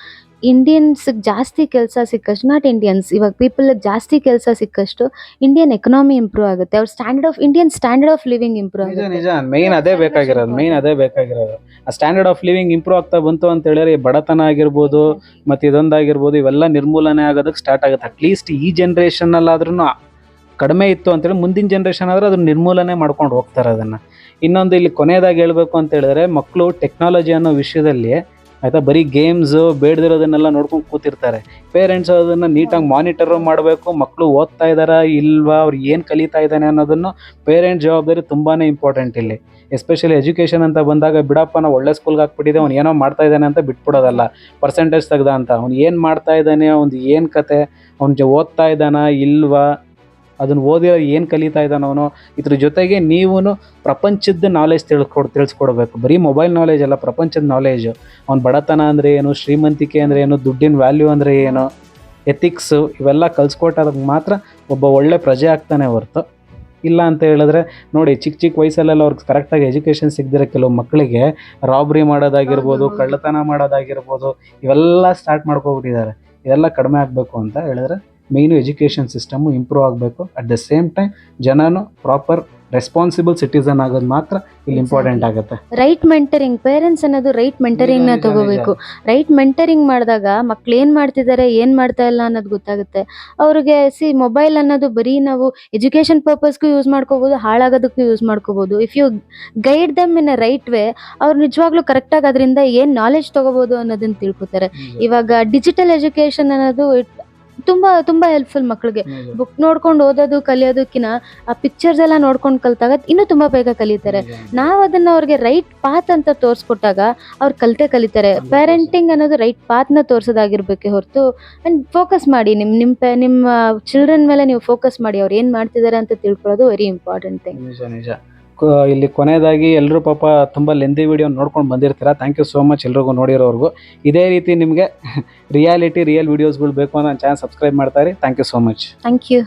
ಇಂಡಿಯನ್ಸ್ ಜಾಸ್ತಿ ಕೆಲಸ ಸಿಕ್ಕಷ್ಟು ನಾಟ್ ಇಂಡಿಯನ್ಸ್ ಇವಾಗ ಪೀಪಲ್ ಜಾಸ್ತಿ ಕೆಲಸ ಸಿಕ್ಕಷ್ಟು ಇಂಡಿಯನ್ ಎಕನಾಮಿ ಇಂಪ್ರೂವ್ ಆಗುತ್ತೆ. ಅವ್ರ standard of Indian standard of living improve ನಿಜ ನಿಜ. ಮೇನ್ ಅದೇ ಬೇಕಾಗಿರೋದು ಮೇನ್ ಅದೇ ಬೇಕಾಗಿರೋದು. ಆ ಸ್ಟ್ಯಾಂಡರ್ಡ್ ಆಫ್ ಲಿವಿಂಗ್ ಇಂಪ್ರೂವ್ ಆಗ್ತಾ ಬಂತು ಅಂತ ಹೇಳಿದ್ರೆ ಈ ಬಡತನ ಆಗಿರ್ಬೋದು ಮತ್ತು ಇದೊಂದಾಗಿರ್ಬೋದು ಇವೆಲ್ಲ ನಿರ್ಮೂಲನೆ ಆಗೋದಕ್ಕೆ ಸ್ಟಾರ್ಟ್ ಆಗುತ್ತೆ. ಅಟ್ಲೀಸ್ಟ್ ಈ ಜನ್ರೇಷನ್ನಲ್ಲಾದ್ರೂ ಕಡಿಮೆ ಇತ್ತು ಅಂತೇಳಿ ಮುಂದಿನ ಜನ್ರೇಷನ್ ಆದರೆ ಅದನ್ನ ನಿರ್ಮೂಲನೆ ಮಾಡ್ಕೊಂಡು ಹೋಗ್ತಾರೆ ಅದನ್ನು ಇನ್ನೊಂದು ಇಲ್ಲಿ ಕೊನೆಯದಾಗಿ ಹೇಳಬೇಕು ಅಂತ ಹೇಳಿದ್ರೆ ಮಕ್ಕಳು ಟೆಕ್ನಾಲಜಿ ಅನ್ನೋ ವಿಷಯದಲ್ಲಿ ಆಯಿತಾ? ಬರೀ ಗೇಮ್ಸು ಬೇಡದಿರೋದನ್ನೆಲ್ಲ ನೋಡ್ಕೊಂಡು ಕೂತಿರ್ತಾರೆ. ಪೇರೆಂಟ್ಸ್ ಅದನ್ನು ನೀಟಾಗಿ ಮಾನಿಟರು ಮಾಡಬೇಕು ಮಕ್ಕಳು ಓದ್ತಾ ಇದ್ದಾರಾ ಇಲ್ವಾ, ಅವ್ರು ಏನು ಕಲಿತಾ ಇದ್ದಾನೆ ಅನ್ನೋದನ್ನು ಪೇರೆಂಟ್ ಜವಾಬ್ದಾರಿ ತುಂಬಾ ಇಂಪಾರ್ಟೆಂಟ್ ಇಲ್ಲಿ. ಎಸ್ಪೆಷಲಿ ಎಜುಕೇಷನ್ ಅಂತ ಬಂದಾಗ ಬಿಡಪ್ಪ ನಾವು ಒಳ್ಳೆ ಸ್ಕೂಲ್ಗೆ ಹಾಕ್ಬಿಟ್ಟಿದೆ, ಅವ್ನು ಏನೋ ಮಾಡ್ತಾ ಇದ್ದಾನೆ ಅಂತ ಬಿಟ್ಬಿಡೋದಲ್ಲ. ಪರ್ಸೆಂಟೇಜ್ ತೆಗ್ದ ಅಂತ. ಅವ್ನು ಏನು ಮಾಡ್ತಾ ಇದ್ದಾನೆ ಅವ್ನು ಏನು ಕತೆ, ಅವ್ನು ಓದ್ತಾ ಇದ್ದಾನಾ ಇಲ್ವಾ? ಅದನ್ನು ಓದಿರೋ ಏನು ಕಲಿತಾ ಇದ್ದಾನ ಅವನು ಇದ್ರ ಜೊತೆಗೆ ನೀವು ಪ್ರಪಂಚದ ನಾಲೆಜ್ ತಿಳ್ಕೊಡ್ ತಿಳಿಸ್ಕೊಡ್ಬೇಕು. ಬರೀ ಮೊಬೈಲ್ ನಾಲೆಜ್ ಅಲ್ಲ ಪ್ರಪಂಚದ ನಾಲೆಜು ಅವ್ನ ಬಡತನ ಅಂದರೆ ಏನು ಶ್ರೀಮಂತಿಕೆ ಅಂದರೆ ಏನು ದುಡ್ಡಿನ ವ್ಯಾಲ್ಯೂ ಅಂದರೆ ಏನು ಎಥಿಕ್ಸು ಇವೆಲ್ಲ ಕಲಿಸ್ಕೊಟ್ಟಾಗ ಮಾತ್ರ ಒಬ್ಬ ಒಳ್ಳೆ ಪ್ರಜೆ ಆಗ್ತಾನೆ ಹೊರ್ತು. ಇಲ್ಲ ಅಂತ ಹೇಳಿದ್ರೆ ನೋಡಿ ಚಿಕ್ಕ ಚಿಕ್ಕ ವಯಸ್ಸಲ್ಲೆಲ್ಲ ಅವ್ರಿಗೆ ಕರೆಕ್ಟಾಗಿ ಎಜುಕೇಷನ್ ಸಿಗದಿರೋ ಕೆಲವು ಮಕ್ಕಳಿಗೆ ರಾಬ್ರಿ ಮಾಡೋದಾಗಿರ್ಬೋದು ಕಳ್ಳತನ ಮಾಡೋದಾಗಿರ್ಬೋದು ಇವೆಲ್ಲ ಸ್ಟಾರ್ಟ್ ಮಾಡ್ಕೊಬಿಟ್ಟಿದ್ದಾರೆ. ಇದೆಲ್ಲ ಕಡಿಮೆ ಆಗಬೇಕು ಅಂತ ಹೇಳಿದ್ರೆ ಮೇಯ್ನು ಎಜುಕೇಷನ್ ಸಿಸ್ಟಮು ಇಂಪ್ರೂವ್ ಆಗಬೇಕು. ಅಟ್ ದ ಸೇಮ್ ಟೈಮ್ ಜನನು ಪ್ರಾಪರ್ ರೆಸ್ಪಾನ್ಸಿಬಲ್ ಸಿಟಿಸನ್ ಆಗೋದು ಮಾತ್ರ ಇಲ್ಲಿ ಇಂಪಾರ್ಟೆಂಟ್ ಆಗುತ್ತೆ. ರೈಟ್ ಮೆಂಟರಿಂಗ್ ಪೇರೆಂಟ್ಸ್ ಅನ್ನೋದು ರೈಟ್ ಮೆಂಟರಿಂಗ್ನ ತಗೋಬೇಕು. ರೈಟ್ ಮೆಂಟರಿಂಗ್ ಮಾಡಿದಾಗ ಮಕ್ಳು ಏನ್ ಮಾಡ್ತಿದ್ದಾರೆ ಏನ್ ಮಾಡ್ತಾ ಇಲ್ಲ ಅನ್ನೋದು ಗೊತ್ತಾಗುತ್ತೆ. ಅವ್ರಿಗೆ ಸಿ ಮೊಬೈಲ್ ಅನ್ನೋದು ಬರೀ ನಾವು ಎಜುಕೇಶನ್ ಪರ್ಪಸ್ಗೂ ಯೂಸ್ ಮಾಡ್ಕೋಬಹುದು ಹಾಳಾಗೋದಕ್ಕೂ ಯೂಸ್ ಮಾಡ್ಕೋಬಹುದು if you guide them in a right way ಅವ್ರು ನಿಜವಾಗ್ಲೂ ಕರೆಕ್ಟಾಗಿ ಅದರಿಂದ ಏನ್ ನಾಲೆಜ್ ತಗೋಬಹುದು ಅನ್ನೋದನ್ನ ತಿಳ್ಕೊತಾರೆ. ಇವಾಗ ಡಿಜಿಟಲ್ ಎಜುಕೇಶನ್ ಅನ್ನೋದು ತುಂಬಾ ತುಂಬಾ ಹೆಲ್ಪ್ಫುಲ್ ಮಕ್ಕಳಿಗೆ ಬುಕ್ ನೋಡ್ಕೊಂಡು ಓದೋದು ಕಲಿಯೋದಕ್ಕಿಂತ ಆ ಪಿಕ್ಚರ್ಸ್ ಎಲ್ಲ ನೋಡ್ಕೊಂಡು ಕಲ್ತಾಗ ಇನ್ನೂ ತುಂಬಾ ಬೇಗ ಕಲಿತಾರೆ. ನಾವು ಅದನ್ನ ಅವ್ರಿಗೆ ರೈಟ್ ಪಾತ್ ಅಂತ ತೋರಿಸ್ಕೊಟ್ಟಾಗ ಅವ್ರು ಕಲಿತೆ ಕಲಿತಾರೆ. ಪೇರೆಂಟಿಂಗ್ ಅನ್ನೋದು ರೈಟ್ ಪಾತ್ನ ತೋರಿಸೋದಾಗಿರ್ಬೇಕು ಹೊರತು ಅಂಡ್ ಫೋಕಸ್ ಮಾಡಿ. ನಿಮ್ ನಿಮ್ ಪೆ- ನಿಮ್ಮ ಚಿಲ್ಡ್ರನ್ ಮೇಲೆ ನೀವು ಫೋಕಸ್ ಮಾಡಿ ಅವ್ರು ಏನ್ ಮಾಡ್ತಿದ್ದಾರೆ ಅಂತ ತಿಳ್ಕೊಳ್ಳೋದು ವೆರಿ ಇಂಪಾರ್ಟೆಂಟ್ ಥಿಂಗ್ ನಿಜ ನಿಜ. ಇಲ್ಲಿ ಕೊನೆಯದಾಗಿ ಎಲ್ಲರೂ ಪಾಪ ತುಂಬ ಲೆಂದಿ ವಿಡಿಯೋ ನೋಡ್ಕೊಂಡು ಬಂದಿರ್ತೀರಾ? ಥ್ಯಾಂಕ್ ಯು ಸೋ ಮಚ್ ಎಲ್ರಿಗೂ ನೋಡಿರೋರ್ಗು. ಇದೇ ರೀತಿ ನಿಮಗೆ ರಿಯಾಲಿಟಿ ರಿಯಲ್ ವೀಡಿಯೋಸ್ಗಳು ಬೇಕು ಅನ್ನೋ ಚಾನಲ್ ಸಬ್ಸ್ಕ್ರೈಬ್ ಮಾಡ್ತಾರೆ thank you so much thank you